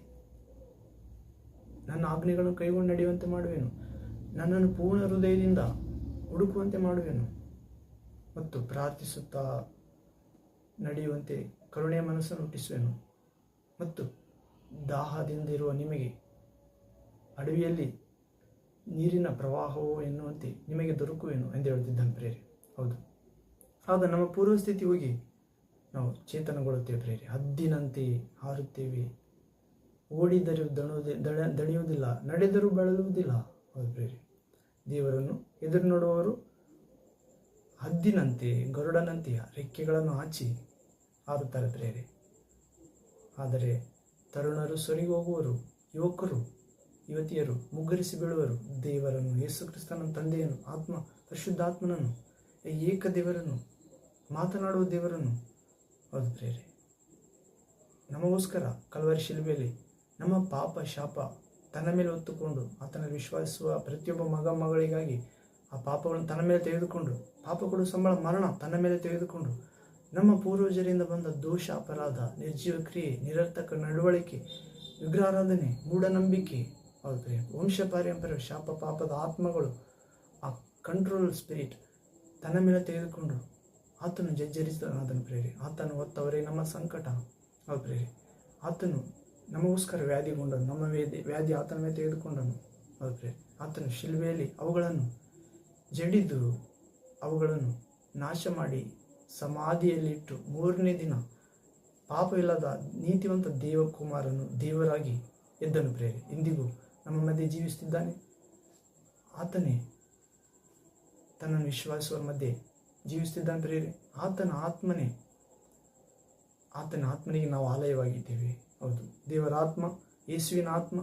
ನನ್ನ ಆಜ್ಞೆಗಳನ್ನು ಕೈಗೊಂಡು ನಡೆಯುವಂತೆ ಮಾಡುವೆನು. ನನ್ನನ್ನು ಪೂರ್ಣ ಹೃದಯದಿಂದ ಹುಡುಕುವಂತೆ ಮಾಡುವೆನು. ಮತ್ತು ಪ್ರಾರ್ಥಿಸುತ್ತಾ ನಡೆಯುವಂತೆ ಕರುಣೆಯ ಮನಸ್ಸನ್ನು ಹುಟ್ಟಿಸುವೆನು. ಮತ್ತು ದಾಹದಿಂದಿರುವ ನಿಮಗೆ ಅಡವಿಯಲ್ಲಿ ನೀರಿನ ಪ್ರವಾಹವು ಎನ್ನುವಂತೆ ನಿಮಗೆ ದೊರಕುವೇನು ಎಂದು ಹೇಳುತ್ತಿದ್ದಾನೆ ಪ್ರೇರಿ ಹೌದು. ಆಗ ನಮ್ಮ ಪೂರ್ವಸ್ಥಿತಿ ಹೋಗಿ ನಾವು ಚೇತನಗೊಳ್ಳುತ್ತೇವೆ ಪ್ರೇರಿ ಹದ್ದಿನಂತೆ ಹಾರುತ್ತೇವೆ. ಓಡಿದರೂ ದಣುವುದಿ, ದಣ, ದಣಿಯುವುದಿಲ್ಲ, ನಡೆದರೂ ಬಳಲುವುದಿಲ್ಲ. ಹೌದು ಪ್ರೇರಿ ದೇವರನ್ನು ಎದುರು ನೋಡುವವರು ಹದ್ದಿನಂತೆ ಗರುಡನಂತೆಯ ರೆಕ್ಕೆಗಳನ್ನು ಹಾಚಿ ಹಾರುತ್ತಾರೆ ಪ್ರೇರೆ ಆದರೆ ತರುಣರು ಸರಿ ಹೋಗುವರು, ಯುವಕರು ಯುವತಿಯರು ಮುಗ್ಗರಿಸಿ ಬೀಳುವರು ದೇವರನ್ನು ಯೇಸುಕ್ರಿಸ್ತನ ತಂದೆಯನ್ನು, ಆತ್ಮ, ಪರಿಶುದ್ಧಾತ್ಮನನ್ನು ಏಕ ದೇವರನ್ನು, ಮಾತನಾಡುವ ದೇವರನ್ನು ಹೌದು ಪ್ರೇರೆ ನಮಗೋಸ್ಕರ ಕಲ್ವರಿ ಶಿಲ್ಬೆಯಲ್ಲಿ ನಮ್ಮ ಪಾಪ, ಶಾಪ, ತನ್ನ ಮೇಲೆ ಹೊತ್ತುಕೊಂಡು ಆತನ ವಿಶ್ವಾಸಿಸುವ ಪ್ರತಿಯೊಬ್ಬ ಮಗ, ಮಗಳಿಗಾಗಿ ಆ ಪಾಪಗಳನ್ನು ತನ್ನ ಮೇಲೆ ತೆಗೆದುಕೊಂಡು, ಪಾಪ ಕೊಡುವ ಸಂಬಳ, ಮರಣ ತನ್ನ ಮೇಲೆ ತೆಗೆದುಕೊಂಡು, ನಮ್ಮ ಪೂರ್ವಜರಿಂದ ಬಂದ ದೋಷ, ಅಪರಾಧ, ನಿರ್ಜೀವ ಕ್ರಿಯೆ, ನಿರರ್ಥಕ ನಡವಳಿಕೆ ವಿಗ್ರಹಾರಾಧನೆ ಮೂಢನಂಬಿಕೆ ಹೌದು. ವಂಶ ಪಾರಂಪರ್ಯ, ಶಾಪ ಪಾಪದ ಆತ್ಮಗಳು, ಆ ಕಂಟ್ರೋಲ್ ಸ್ಪಿರಿಟ್ ತನ್ನ ಮೇಲೆ ತೆಗೆದುಕೊಂಡು ಆತನು ಜಜ್ಜರಿಸಿದನಾದನು ಪ್ರೇರಿ ಆತನು ಹೊತ್ತವರೇ ನಮ್ಮ ಸಂಕಟ. ಹೌದು ಪ್ರೇರಿ ಆತನು ನಮಗೋಸ್ಕರ ವ್ಯಾಧಿಗೊಂಡನು ನಮ್ಮ ವ್ಯಾಧಿ ವ್ಯಾಧಿ ಆತನ ಮೇಲೆ ತೆಗೆದುಕೊಂಡನು. ಹೌದು ಪ್ರೇರಿ ಆತನು ಶಿಲ್ವೆಯಲ್ಲಿ ಅವುಗಳನ್ನು ಜಡಿದು ಅವುಗಳನ್ನು ನಾಶ ಮಾಡಿ ಸಮಾಧಿಯಲ್ಲಿಟ್ಟು ಮೂರನೇ ದಿನ ಪಾಪವಿಲ್ಲದ ನೀತಿವಂತ ದೇವಕುಮಾರನು ದೇವರಾಗಿ ಎದ್ದನು ಪ್ರೇರಿ ಇಂದಿಗೂ ನಮ್ಮ ಮಧ್ಯೆ ಜೀವಿಸುತ್ತಿದ್ದಾನೆ ಆತನೇ ತನ್ನನ್ನು ವಿಶ್ವಾಸುವ ಮಧ್ಯೆ ಜೀವಿಸ್ತಿದ್ದಾನೆ ಪ್ರೇರಿ ಆತನ ಆತ್ಮನೇ, ಆತನ ಆತ್ಮನಿಗೆ ನಾವು ಆಲಯವಾಗಿದ್ದೇವೆ. ಹೌದು. ದೇವರ ಆತ್ಮ ಯೇಸುವಿನ ಆತ್ಮ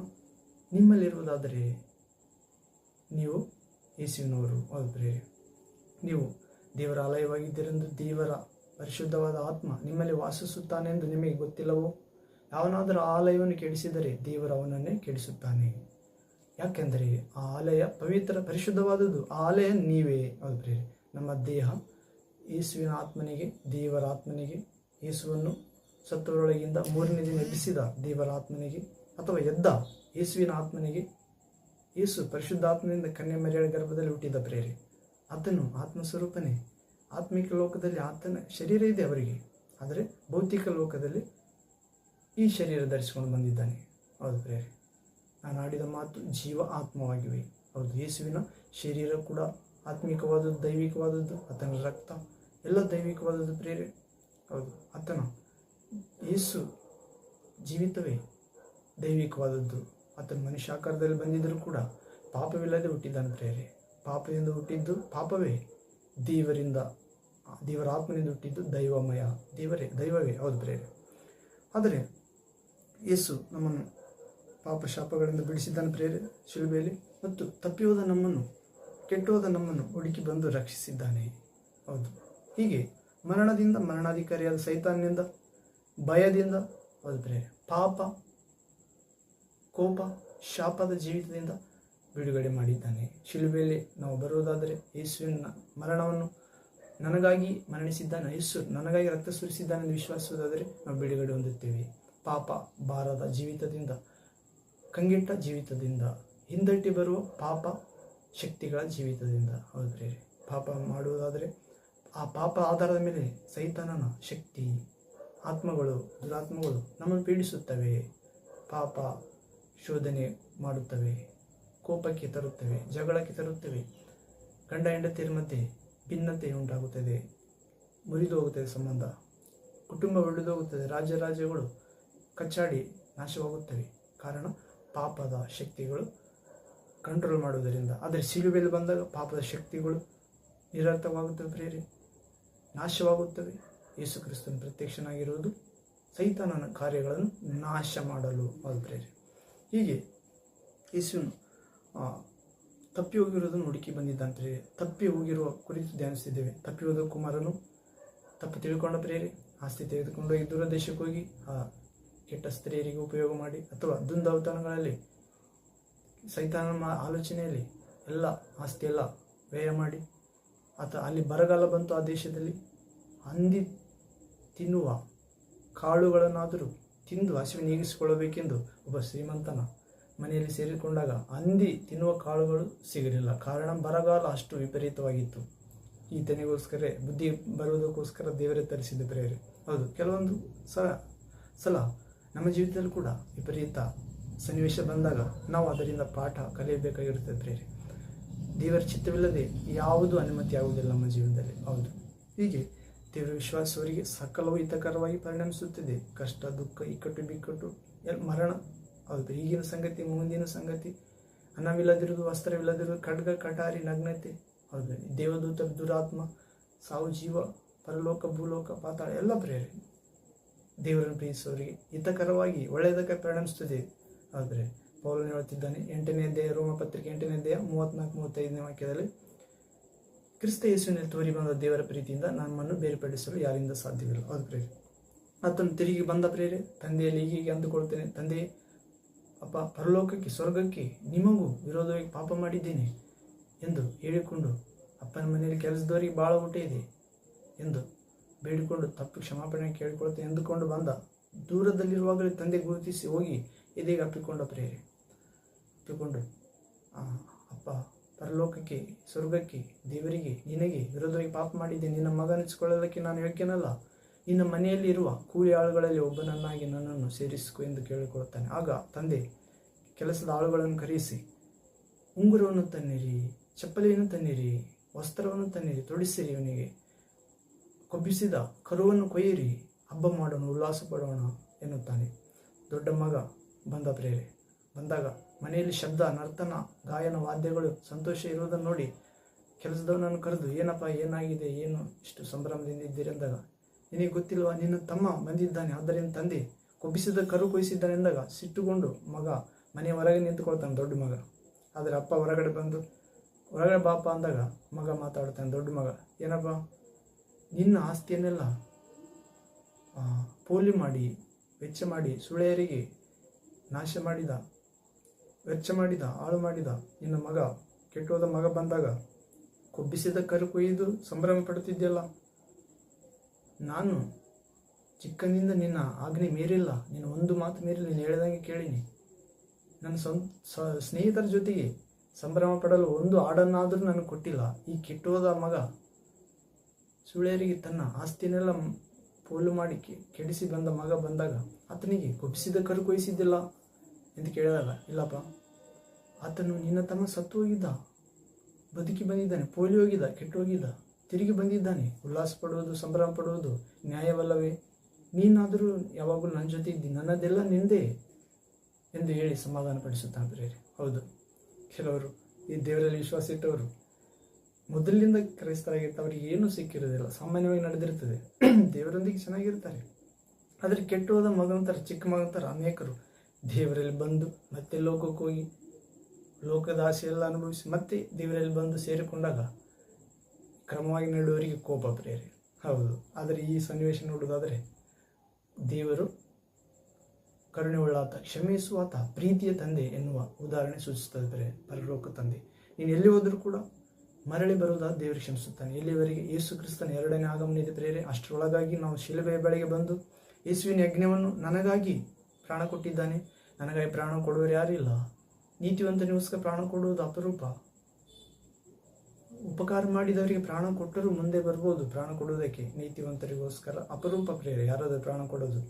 ನಿಮ್ಮಲ್ಲಿರುವುದಾದರೆ ನೀವು ಯೇಸುವಿನವರು ಹೌದು ಪ್ರೇರೆ ನೀವು ದೇವರ ಆಲಯವಾಗಿದ್ದೀರೆಂದು ದೇವರ ಪರಿಶುದ್ಧವಾದ ಆತ್ಮ ನಿಮ್ಮಲ್ಲಿ ವಾಸಿಸುತ್ತಾನೆ ಎಂದು ನಿಮಗೆ ಗೊತ್ತಿಲ್ಲವೋ? ಯಾವನಾದರೂ ಆಲಯವನ್ನು ಕೆಡಿಸಿದರೆ ದೇವರು ಅವನನ್ನೇ ಕೆಡಿಸುತ್ತಾನೆ. ಯಾಕೆಂದರೆ ಆ ಆಲಯ ಪವಿತ್ರ ಪರಿಶುದ್ಧವಾದದ್ದು. ಆ ಆಲಯ ನೀವೇ ಹೌದು ಪ್ರೇರಿ ನಮ್ಮ ದೇಹ ಯೇಸುವಿನ ಆತ್ಮನಿಗೆ ದೇವರ ಆತ್ಮನಿಗೆ ಯೇಸುವನ್ನು ಸತ್ತವರೊಳಗಿಂದ ಮೂರನೇ ದಿನ ಎಬ್ಬಿಸಿದ ದೇವರ ಆತ್ಮನಿಗೆ ಅಥವಾ ಎದ್ದ ಯೇಸುವಿನ ಆತ್ಮನಿಗೆ, ಯೇಸು ಪರಿಶುದ್ಧಾತ್ಮನಿಂದ ಕನ್ಯೆ ಮರ್ಯಾದ ಗರ್ಭದಲ್ಲಿ ಹುಟ್ಟಿದ ಪ್ರೇರೆ ಆತನು ಆತ್ಮಸ್ವರೂಪನೇ. ಆತ್ಮಿಕ ಲೋಕದಲ್ಲಿ ಆತನ ಶರೀರ ಇದೆ ಅವರಿಗೆ. ಆದರೆ ಭೌತಿಕ ಲೋಕದಲ್ಲಿ ಈ ಶರೀರ ಧರಿಸಿಕೊಂಡು ಬಂದಿದ್ದಾನೆ. ಹೌದು ಪ್ರೇರೆ ನಾನು ಆಡಿದ ಮಾತು ಜೀವ ಆತ್ಮವಾಗಿವೆ. ಹೌದು ಯೇಸುವಿನ ಶರೀರ ಕೂಡ ಆತ್ಮಿಕವಾದದ್ದು, ದೈವಿಕವಾದದ್ದು, ಆತನ ರಕ್ತ, ಎಲ್ಲ ದೈವಿಕವಾದದ್ದು ಪ್ರೇರೆ. ಹೌದು, ಆತನ ಯೇಸು ಜೀವಿತವೇ, ದೈವಿಕವಾದದ್ದು. ಆತನ ಮನುಷ್ಯ ಆಕಾರದಲ್ಲಿ ಬಂದಿದ್ದರೂ ಕೂಡ ಪಾಪವಿಲ್ಲದೆ ಹುಟ್ಟಿದ್ದಾನೆ ಪ್ರೇರೆ. ಪಾಪದಿಂದ ಹುಟ್ಟಿದ್ದು ಪಾಪವೇ. ದೇವರಿಂದ, ದೇವರ ಆತ್ಮನಿಂದ ಹುಟ್ಟಿದ್ದು ದೈವಮಯ. ದೇವರೇ, ದೈವವೇ. ಹೌದು ಪ್ರೇರೆ. ಆದರೆ, ಯೇಸು ನಮ್ಮನ್ನು ಪಾಪ ಶಾಪಗಳಿಂದ ಬಿಡಿಸಿದ್ದಾನೆ ಪ್ರೇರೆ ಶಿಲುಬೆಯಲ್ಲಿ. ಮತ್ತು ತಪ್ಪಿಯೋದ ನಮ್ಮನ್ನು ಕೆಟ್ಟೋದ ನಮ್ಮನ್ನು ಹುಡುಕಿ ಬಂದು ರಕ್ಷಿಸಿದ್ದಾನೆ. ಹೌದು. ಹೀಗೆ ಮರಣದಿಂದ ಮರಣಾಧಿಕಾರಿಯಾದ ಸೈತಾನ್ಯದಿಂದ ಭಯದಿಂದ, ಹೌದು ಪ್ರೇರೆ, ಪಾಪ, ಕೋಪ, ಶಾಪದ ಜೀವಿತದಿಂದ ಬಿಡುಗಡೆ ಮಾಡಿದ್ದಾನೆ. ಶಿಲುಬೆಯಲ್ಲಿ ನಾವು ಬರುವುದಾದರೆ ಯೇಸುವಿನ ಮರಣವನ್ನು ನನಗಾಗಿ ಮರಣಿಸಿದ್ದಾನೆ, ಯೇಸು ನನಗಾಗಿ ರಕ್ತ ಸುರಿಸಿದ್ದಾನೆ ಎಂದು ವಿಶ್ವಾಸಿಸುವುದಾದರೆ ನಾವು ಬಿಡುಗಡೆ ಹೊಂದುತ್ತೇವೆ. ಪಾಪ, ಭಾರದ ಜೀವಿತದಿಂದ ಕಂಗೆಟ್ಟ ಜೀವಿತದಿಂದ ಹಿಂದಟ್ಟಿ ಬರುವ ಪಾಪ ಶಕ್ತಿಗಳ ಜೀವಿತದಿಂದ, ಹೌದ್ರಿ. ಪಾಪ ಮಾಡುವುದಾದರೆ ಆ ಪಾಪ ಆಧಾರದ ಮೇಲೆ ಸೈತಾನನ ಶಕ್ತಿ, ಆತ್ಮಗಳು, ದುರಾತ್ಮಗಳು ನಮ್ಮನ್ನು ಪೀಡಿಸುತ್ತವೆ. ಪಾಪ ಶೋಧನೆ ಮಾಡುತ್ತವೆ, ಕೋಪಕ್ಕೆ ತರುತ್ತವೆ, ಜಗಳಕ್ಕೆ ತರುತ್ತವೆ. ಗಂಡ ಹೆಂಡತಿಯರ ಮಧ್ಯೆ ಭಿನ್ನತೆ ಉಂಟಾಗುತ್ತದೆ ಮುರಿದು ಹೋಗುತ್ತದೆ ಸಂಬಂಧ. ಕುಟುಂಬ ಒಳ್ಳೆದೋಗುತ್ತದೆ ರಾಜ್ಯ ರಾಜ್ಯಗಳು ಕಚ್ಚಾಡಿ ನಾಶವಾಗುತ್ತವೆ. ಕಾರಣ ಪಾಪದ ಶಕ್ತಿಗಳು ಕಂಟ್ರೋಲ್ ಮಾಡುವುದರಿಂದ. ಆದರೆ ಸಿಲುಬೆಯಲ್ಲಿ ಬಂದಾಗ ಪಾಪದ ಶಕ್ತಿಗಳು ನಿರರ್ಥವಾಗುತ್ತವೆ ಪ್ರೇರಿ ನಾಶವಾಗುತ್ತವೆ. ಯೇಸು ಕ್ರಿಸ್ತನ ಪ್ರತ್ಯಕ್ಷನಾಗಿರುವುದು ಸೈತಾನನ ಕಾರ್ಯಗಳನ್ನು ನಾಶ ಮಾಡಲು ಅದು ಪ್ರೇರಿ ಹೀಗೆ ಯೇಸು ತಪ್ಪಿ ಹೋಗಿರೋದನ್ನು ಹುಡುಕಿ ಬಂದಿದ್ದಾನೆ ಪ್ರೇರೆ ತಪ್ಪಿ ಹೋಗಿರುವ ಕುರಿತು ಧ್ಯಾನಿಸಿದ್ದೇವೆ. ತಪ್ಪಿ ಹೋದ ಕುಮಾರನು ತಪ್ಪು ತಿಳ್ಕೊಂಡ ಪ್ರೇರಿ ಆಸ್ತಿ ತೆಗೆದುಕೊಂಡು ದೂರ ದೇಶಕ್ಕೆ ಹೋಗಿ, ಆ ಕೆಟ್ಟ ಸ್ತ್ರೀಯರಿಗೆ ಉಪಯೋಗ ಮಾಡಿ ಅಥವಾ ದುಂದವತನಗಳಲ್ಲಿ ಸೈತಾನ ಮಾ- ಆಲೋಚನೆಯಲ್ಲಿ ಎಲ್ಲ ಆಸ್ತಿ ಎಲ್ಲ ವ್ಯಯ ಮಾಡಿ, ಆತ ಅಲ್ಲಿ ಬರಗಾಲ ಬಂತು ಆ ದೇಶದಲ್ಲಿ, ಹಂದಿ ತಿನ್ನುವ ಕಾಳುಗಳನ್ನಾದರೂ ತಿಂದು ಹಸಿವು ನೀಗಿಸಿಕೊಳ್ಳಬೇಕೆಂದು ಒಬ್ಬ ಶ್ರೀಮಂತನ ಮನೆಯಲ್ಲಿ ಸೇರಿಕೊಂಡಾಗ ಹಂದಿ ತಿನ್ನುವ ಕಾಳುಗಳು ಸಿಗಲಿಲ್ಲ. ಕಾರಣ ಬರಗಾಲ ಅಷ್ಟು ವಿಪರೀತವಾಗಿತ್ತು. ಈತನಿಗೋಸ್ಕರ ಬುದ್ಧಿ ಬರುವುದಕ್ಕೋಸ್ಕರ ದೇವರೇ ತರಿಸಿದ ಪ್ರೇರೆ ಹೌದು, ಕೆಲವೊಂದು ಸಲ ಸಲ ನಮ್ಮ ಜೀವಿತದಲ್ಲಿ ಕೂಡ ವಿಪರೀತ ಸನ್ನಿವೇಶ ಬಂದಾಗ ನಾವು ಅದರಿಂದ ಪಾಠ ಕಲಿಯಬೇಕಾಗಿರುತ್ತದೆ ಪ್ರೇರಿ ದೇವರ ಚಿತ್ತವಿಲ್ಲದೆ ಯಾವುದೂ ಅನುಮತಿ ಆಗುವುದಿಲ್ಲ ನಮ್ಮ ಜೀವನದಲ್ಲಿ. ಹೌದು. ಹೀಗೆ ದೇವರ ವಿಶ್ವಾಸವರಿಗೆ ಸಕಲವು ಹಿತಕರವಾಗಿ ಪರಿಣಮಿಸುತ್ತದೆ. ಕಷ್ಟ, ದುಃಖ, ಇಕ್ಕಟ್ಟು, ಬಿಕ್ಕಟ್ಟು, ಎಲ್ಲ ಮರಣ. ಹೌದು. ಈಗಿನ ಸಂಗತಿ, ಮುಂದಿನ ಸಂಗತಿ. ಅನ್ನವಿಲ್ಲದಿರುವುದು, ವಸ್ತ್ರವಿಲ್ಲದಿರುವುದು, ಖಡ್ಗ, ಕಟಾರಿ, ನಗ್ನತೆ. ಹೌದು. ದೇವದೂತ ದುರಾತ್ಮ, ಸಾವು, ಜೀವ, ಪರಲೋಕ, ಭೂಲೋಕ, ಪಾತಾಳ ಎಲ್ಲ ಪ್ರೇರೆ ದೇವರನ್ನು ಪ್ರೀತಿಸೋರಿಗೆ ಹಿತಕರವಾಗಿ ಒಳ್ಳೆಯದಕ್ಕೆ ಪರಿಣಮಿಸುತ್ತದೆ. ಆದರೆ ಪೌಲನು ಹೇಳುತ್ತಿದ್ದಾನೆ, ಎಂಟನೇ ಅಧ್ಯಾಯ ರೋಮ ಪತ್ರಿಕೆ ಎಂಟನೇ ಅಧ್ಯಾಯ ಮೂವತ್ನಾಲ್ಕು ಮೂವತ್ತೈದನೇ ವಾಕ್ಯದಲ್ಲಿ, ಕ್ರಿಸ್ತ ಯೇಸುವಿನಲ್ಲಿ ತೋರಿ ಬಂದ ದೇವರ ಪ್ರೀತಿಯಿಂದ ನಮ್ಮನ್ನು ಬೇರ್ಪಡಿಸಲು ಯಾರಿಂದ ಸಾಧ್ಯವಿಲ್ಲ? ಅದು ಪ್ರೇರಿ ಆತನು ತಿರುಗಿ ಬಂದ ಪ್ರೇರೆ ತಂದೆಯಲ್ಲಿ ಹೀಗೆ ಅಂದುಕೊಳ್ತೇನೆ ತಂದೆ, ಅಪ್ಪ, ಪರಲೋಕಕ್ಕೆ, ಸ್ವರ್ಗಕ್ಕೆ ನಿಮಗೂ ವಿರೋಧವಾಗಿ ಪಾಪ ಮಾಡಿದ್ದೇನೆ ಎಂದು ಹೇಳಿಕೊಂಡು ಅಪ್ಪನ ಮನೆಯಲ್ಲಿ ಕೆಲಸದವರಿಗೆ ಭಾಳ ಊಟ ಇದೆ ಎಂದು ಬೇಡಿಕೊಂಡು ತಪ್ಪು ಕ್ಷಮಾಪಣೆ ಕೇಳಿಕೊಳ್ಳುತ್ತೆ ಎಂದುಕೊಂಡು ಬಂದ. ದೂರದಲ್ಲಿರುವಾಗಲೇ ತಂದೆ ಗುರುತಿಸಿ ಹೋಗಿ ಎದೆಗೆ ಅಪ್ಪಿಕೊಂಡ ಪ್ರೇರೆ. ಅಪ್ಪಿಕೊಂಡು ಅಪ್ಪ, ಪರಲೋಕಕ್ಕೆ, ಸ್ವರ್ಗಕ್ಕೆ, ದೇವರಿಗೆ, ನಿನಗೆ ವಿರೋಧವಾಗಿ ಪಾಪ ಮಾಡಿದ್ದೆ. ನಿನ್ನ ಮಗನಿಸಿಕೊಳ್ಳೋದಕ್ಕೆ ನಾನು ಯೋಗ್ಯನಲ್ಲ. ನಿನ್ನ ಮನೆಯಲ್ಲಿ ಇರುವ ಕೂಲಿ ಆಳುಗಳಲ್ಲಿ ಒಬ್ಬನನ್ನಾಗಿ ನನ್ನನ್ನು ಸೇರಿಸಿಕೊ ಎಂದು ಕೇಳಿಕೊಳ್ಳುತ್ತಾನೆ. ಆಗ ತಂದೆ ಕೆಲಸದ ಆಳುಗಳನ್ನು ಕರೆಯಿಸಿ, ಉಂಗುರವನ್ನು ತನ್ನಿರಿ, ಚಪ್ಪಲಿಯನ್ನು ತನ್ನಿರಿ, ವಸ್ತ್ರವನ್ನು ತನ್ನಿರಿ, ತೊಡಿಸಿರಿ ಇವನಿಗೆ ಕೊಬ್ಬಿಸಿದ ಕರುವನ್ನು ಕೊಯ್ಯಿರಿ, ಹಬ್ಬ ಮಾಡೋಣ, ಉಲ್ಲಾಸ ಪಡೋಣ ಎನ್ನುತ್ತಾನೆ. ದೊಡ್ಡ ಮಗ ಬಂದ ಪ್ರೇರೆ. ಬಂದಾಗ ಮನೆಯಲ್ಲಿ ಶಬ್ದ, ನರ್ತನ, ಗಾಯನ, ವಾದ್ಯಗಳು, ಸಂತೋಷ ಇರುವುದನ್ನು ನೋಡಿ ಕೆಲಸದವನನ್ನು ಕರೆದು, ಏನಪ್ಪ, ಏನಾಗಿದೆ? ಏನು ಇಷ್ಟು ಸಂಭ್ರಮದಿಂದ ಇದ್ದೀರಿ? ಅಂದಾಗ, ನಿನಗೆ ಗೊತ್ತಿಲ್ವಾ, ನಿನ್ನ ತಮ್ಮ ಬಂದಿದ್ದಾನೆ, ಆದ್ದರಿಂದ ತಂದೆ, ಕೊಬ್ಬಿಸಿದ ಕರು ಕೊಯ್ಸಿದ್ದಾನೆ ಅಂದಾಗ ಸಿಟ್ಟುಕೊಂಡು ಮಗ ಮನೆಯ ಹೊರಗೆ ನಿಂತುಕೊಳ್ತಾನೆ ದೊಡ್ಡ ಮಗ. ಆದರೆ ಅಪ್ಪ ಹೊರಗಡೆ ಬಂದು, ಹೊರಗಡೆ ಬಾಪ ಅಂದಾಗ ಮಗ ಮಾತಾಡ್ತಾನೆ ದೊಡ್ಡ ಮಗ, ಏನಪ್ಪ ನಿನ್ನ ಆಸ್ತಿಯನ್ನೆಲ್ಲ ಪೋಲಿ ಮಾಡಿ, ವೆಚ್ಚ ಮಾಡಿ, ಸುಳೆಯರಿಗೆ ನಾಶ ಮಾಡಿದ, ವೆಚ್ಚ ಮಾಡಿದ, ಹಾಳು ಮಾಡಿದ ನಿನ್ನ ಮಗ, ಕೆಟ್ಟೋದ ಮಗ ಬಂದಾಗ ಕೊಬ್ಬಿಸಿದ ಕರು ಕೊಯ್ದು ಸಂಭ್ರಮ ಪಡುತ್ತಿದ್ದೆಲ್ಲ ನಾನು ಚಿಕ್ಕನಿಂದ ನಿನ್ನ ಆಗ್ನೆ ಮೀರಿಲ್ಲ, ನೀನು ಒಂದು ಮಾತು ಮೀರಿಲ್ಲ, ನೀನು ಹೇಳಿದಂಗೆ ಕೇಳಿನಿ. ನನ್ನ ಸ್ನೇಹಿತರ ಜೊತೆಗೆ ಸಂಭ್ರಮ ಪಡಲು ಒಂದು ಹಾಡನ್ನಾದರೂ ನನಗೆ ಕೊಟ್ಟಿಲ್ಲ. ಈ ಕೆಟ್ಟೋದ ಮಗ ಸುಳ್ಯರಿಗೆ ತನ್ನ ಆಸ್ತಿನೆಲ್ಲ ಪೋಲು ಮಾಡಿ ಕೆಡಿಸಿ ಬಂದ ಮಗ ಬಂದಾಗ ಆತನಿಗೆ ಕೊಪ್ಪಿಸಿದ ಕರು ಕೊಯ್ಸಿದ್ದಿಲ್ಲ ಎಂದು ಕೇಳಿದಾಗ, ಇಲ್ಲಪ್ಪ, ಆತನು ನಿನ್ನ ತಮ್ಮ ಸತ್ತು ಹೋಗಿದ್ದ ಬದುಕಿ ಬಂದಿದ್ದಾನೆ, ಪೋಲಿ ಹೋಗಿದ್ದ, ಕೆಟ್ಟು ಹೋಗಿದ್ದ, ತಿರುಗಿ ಬಂದಿದ್ದಾನೆ, ಉಲ್ಲಾಸ ಪಡುವುದು, ಸಂಭ್ರಮ ಪಡುವುದು, ನ್ಯಾಯವಲ್ಲವೇ? ನೀನಾದರೂ ಯಾವಾಗಲೂ ನನ್ನ ಜೊತೆ ಇದ್ದಿ, ನನ್ನದೆಲ್ಲ ನಿಂದೆ ಎಂದು ಹೇಳಿ ಸಮಾಧಾನ ಪಡಿಸುತ್ತಾನೆ ಪ್ರೇರೆ ಹೌದು, ಕೆಲವರು ಈ ದೇವರಲ್ಲಿ ವಿಶ್ವಾಸ ಇಟ್ಟವರು ಮೊದಲಿನಿಂದ ಕ್ರೈಸ್ತರಾಗಿರ್ತಾರೆ ಅವರಿಗೆ ಏನೂ ಸಿಕ್ಕಿರೋದಿಲ್ಲ ಸಾಮಾನ್ಯವಾಗಿ ನಡೆದಿರ್ತದೆ ದೇವರೊಂದಿಗೆ ಚೆನ್ನಾಗಿರ್ತಾರೆ ಆದರೆ ಕೆಟ್ಟು ಹೋದ ಮಗಂತರ ಚಿಕ್ಕ ಮಗನಂತರ ಅನೇಕರು ದೇವರಲ್ಲಿ ಬಂದು ಮತ್ತೆ ಲೋಕಕ್ಕೆ ಹೋಗಿ, ಲೋಕದ ಆಸೆಯೆಲ್ಲ ಅನುಭವಿಸಿ ಮತ್ತೆ ದೇವರಲ್ಲಿ ಬಂದು ಸೇರಿಕೊಂಡಾಗ ಕ್ರಮವಾಗಿ ನಡೆಯುವವರಿಗೆ ಕೋಪ ಪ್ರೇರೆ ಹೌದು. ಆದರೆ ಈ ಸನ್ನಿವೇಶ ನೋಡೋದಾದರೆ ದೇವರು ಕರುಣೆ ಉಳ್ಳಾತ ಕ್ಷಮಿಸುವಾತ, ಪ್ರೀತಿಯ ತಂದೆ ಎನ್ನುವ ಉದಾಹರಣೆ ಸೂಚಿಸ್ತಾ ಇದ್ದಾರೆ ಪರಲೋಕ ತಂದೆ. ನೀನು ಎಲ್ಲಿ ಹೋದರೂ ಕೂಡ ಮರಳಿ ಬರುವುದಾದ ದೇವರು ಕ್ಷಮಿಸುತ್ತಾನೆ. ಇಲ್ಲಿವರೆಗೆ ಯೇಸು ಕ್ರಿಸ್ತನ ಎರಡನೇ ಆಗಮನ ಇದೆ ಪ್ರೇರೆ, ಅಷ್ಟರೊಳಗಾಗಿ ನಾವು ಶಿಲುಬೆಯ ಬಳಿಗೆ ಬಂದು ಯೇಸುವಿನ ಯಜ್ಞವನ್ನು ನನಗಾಗಿ ಪ್ರಾಣ ಕೊಟ್ಟಿದ್ದಾನೆ. ನನಗಾಗಿ ಪ್ರಾಣ ಕೊಡುವರು ಯಾರಿಲ್ಲ ನೀತಿವಂತನಿಗೋಸ್ಕರ ಪ್ರಾಣ ಕೊಡುವುದು ಅಪರೂಪ. ಉಪಕಾರ ಮಾಡಿದವರಿಗೆ ಪ್ರಾಣ ಕೊಟ್ಟರೂ ಮುಂದೆ ಬರ್ಬೋದು. ಪ್ರಾಣ ಕೊಡುವುದಕ್ಕೆ ನೀತಿವಂತರಿಗೋಸ್ಕರ ಅಪರೂಪ ಪ್ರೇರೆ, ಯಾರಾದರೂ ಪ್ರಾಣ ಕೊಡೋದು.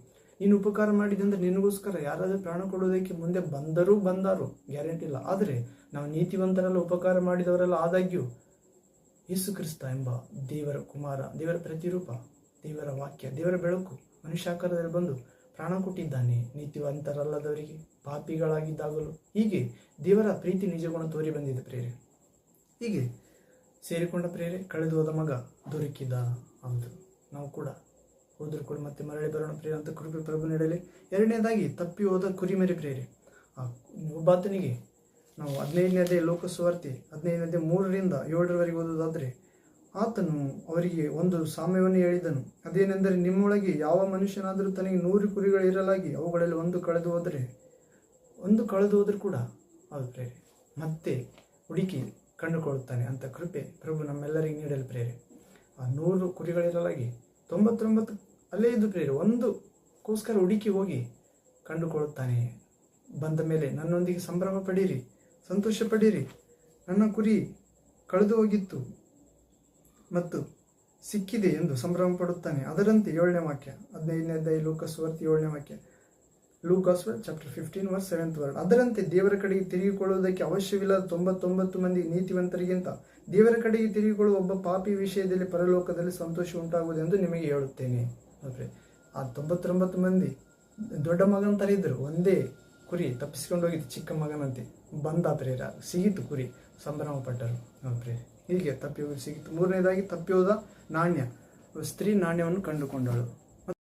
ನೀನು ಉಪಕಾರ ಮಾಡಿದಂದ್ರೆ ನಿನಗೋಸ್ಕರ ಯಾರಾದರೂ ಪ್ರಾಣ ಕೊಡೋದಕ್ಕೆ ಮುಂದೆ ಬಂದರೂ ಬಂದಾರು, ಗ್ಯಾರಂಟಿ ಇಲ್ಲ. ಆದರೆ ನಾವು ನೀತಿವಂತರೆಲ್ಲ, ಉಪಕಾರ ಮಾಡಿದವರೆಲ್ಲ, ಆದಾಗ್ಯೂ ಯೇಸು ಕ್ರಿಸ್ತ ಎಂಬ ದೇವರ ಕುಮಾರ, ದೇವರ ಪ್ರತಿರೂಪ, ದೇವರ ವಾಕ್ಯ, ದೇವರ ಬೆಳಕು ಮನುಷ್ಯಾಕಾರದಲ್ಲಿ ಬಂದು ಪ್ರಾಣ ಕೊಟ್ಟಿದ್ದಾನೆ. ನೀತಿವಂತರಲ್ಲದವರಿಗೆ ಪಾಪಿಗಳಾಗಿದ್ದಾಗಲೂ ಹೀಗೆ ದೇವರ ಪ್ರೀತಿ ನಿಜಗುಣ ತೋರಿ ಬಂದಿದೆ ಪ್ರೇರೆ ಹೀಗೆ ಸೇರಿಕೊಂಡ ಪ್ರೇರೆ ಕಳೆದು ಹೋದ ಮಗ ದೊರಕಿದ ಹೌದು ನಾವು ಕೂಡ ಹೋದರೂ ಕೂಡ ಮತ್ತೆ ಮರಳಿ ಬರೋಣ ಪ್ರೇರೆ ಅಂತ ಕೃಪೆ ಪ್ರಭು ನೀಡಲಿ. ಎರಡನೇದಾಗಿ ತಪ್ಪಿ ಹೋದ ಕುರಿಮರಿ ಪ್ರೇರೆ ಆ, ಒಬ್ಬಾತನಿಗೆ ನಾವು ಹದಿನೈದನೇದೇ ಲೋಕಸ್ವಾರ್ತಿ ಹದಿನೈದನೇದೇ ಮೂರರಿಂದ ಏಳರವರೆಗೆ ಓದೋದಾದರೆ ಆತನು ಅವರಿಗೆ ಒಂದು ಸಾಮ್ಯವನ್ನು ಹೇಳಿದನು. ಅದೇನೆಂದರೆ, ನಿಮ್ಮೊಳಗೆ ಯಾವ ಮನುಷ್ಯನಾದರೂ ತನಗೆ ನೂರು ಕುರಿಗಳಿರಲಾಗಿ ಅವುಗಳಲ್ಲಿ ಒಂದು ಕಳೆದು ಹೋದರೆ, ಒಂದು ಕಳೆದು ಹೋದರೂ ಕೂಡ ಅದು ಪ್ರೇರೆ, ಮತ್ತೆ ಹುಡುಕಿ ಕಂಡುಕೊಳ್ಳುತ್ತಾನೆ ಅಂತ ಕೃಪೆ ಪ್ರಭು ನಮ್ಮೆಲ್ಲರಿಗೆ ನೀಡಲು ಪ್ರೇರೆ. ಆ ನೂರು ಕುರಿಗಳಿರಲಾಗಿ ತೊಂಬತ್ತೊಂಬತ್ತು, ಅಲ್ಲೇ ಇದ್ದು ಪ್ರೇರೆ ಒಂದುಗೋಸ್ಕರ ಹುಡುಕಿ ಹೋಗಿ ಕಂಡುಕೊಳ್ಳುತ್ತಾನೆ. ಬಂದ ಮೇಲೆ ನನ್ನೊಂದಿಗೆ ಸಂಭ್ರಮ ಪಡೀರಿ. ಸಂತೋಷ ಪಡೀರಿ ನನ್ನ ಕುರಿ ಕಳೆದು ಹೋಗಿತ್ತು ಮತ್ತು ಸಿಕ್ಕಿದೆ ಎಂದು ಸಂಭ್ರಮ ಪಡುತ್ತಾನೆ ಅದರಂತೆ ಏಳನೇ ವಾಕ್ಯ, ಹದಿನೈದನೇ ಅಧ್ಯಾಯ ಲೂಕಸ್ ವರ್ತ್ ಏಳನೇ ವಾಕ್ಯ Lucas chapter fifteen verse seventh word ಅದರಂತೆ ದೇವರ ಕಡೆಗೆ ತಿರುಗಿಕೊಳ್ಳುವುದಕ್ಕೆ ಅವಶ್ಯವಿಲ್ಲದ ತೊಂಬತ್ತೊಂಬತ್ತು ಮಂದಿ ನೀತಿವಂತರಿಗಿಂತ ದೇವರ ಕಡೆಗೆ ತಿರುಗಿಕೊಳ್ಳುವ ಒಬ್ಬ ಪಾಪಿ ವಿಷಯದಲ್ಲಿ ಪರಲೋಕದಲ್ಲಿ ಸಂತೋಷ ಉಂಟಾಗುವುದೆಂದು ನಿಮಗೆ ಹೇಳುತ್ತೇನೆ. ಅಂದರೆ ಆ ತೊಂಬತ್ತೊಂಬತ್ತು ಮಂದಿ ದೊಡ್ಡ ಮಗನ ಥರ ಇದ್ದರು ಒಂದೇ ಕುರಿ ತಪ್ಪಿಸ್ಕೊಂಡು ಹೋಗಿತ್ತು, ಚಿಕ್ಕ ಮಗನಂತೆ. ಬಂದ ಪ್ರೇರ ಸಿಗಿತು ಕುರಿ ಸಂಭ್ರಮ ಪಟ್ಟರು. ಪ್ರೇರ ಹೀಗೆ ತಪ್ಪಿ ಸಿಗಿತು ಮೂರನೇದಾಗಿ ತಪ್ಪಿ ಹೋದ ನಾಣ್ಯ. ಸ್ತ್ರೀ ನಾಣ್ಯವನ್ನು ಕಂಡುಕೊಂಡಳು.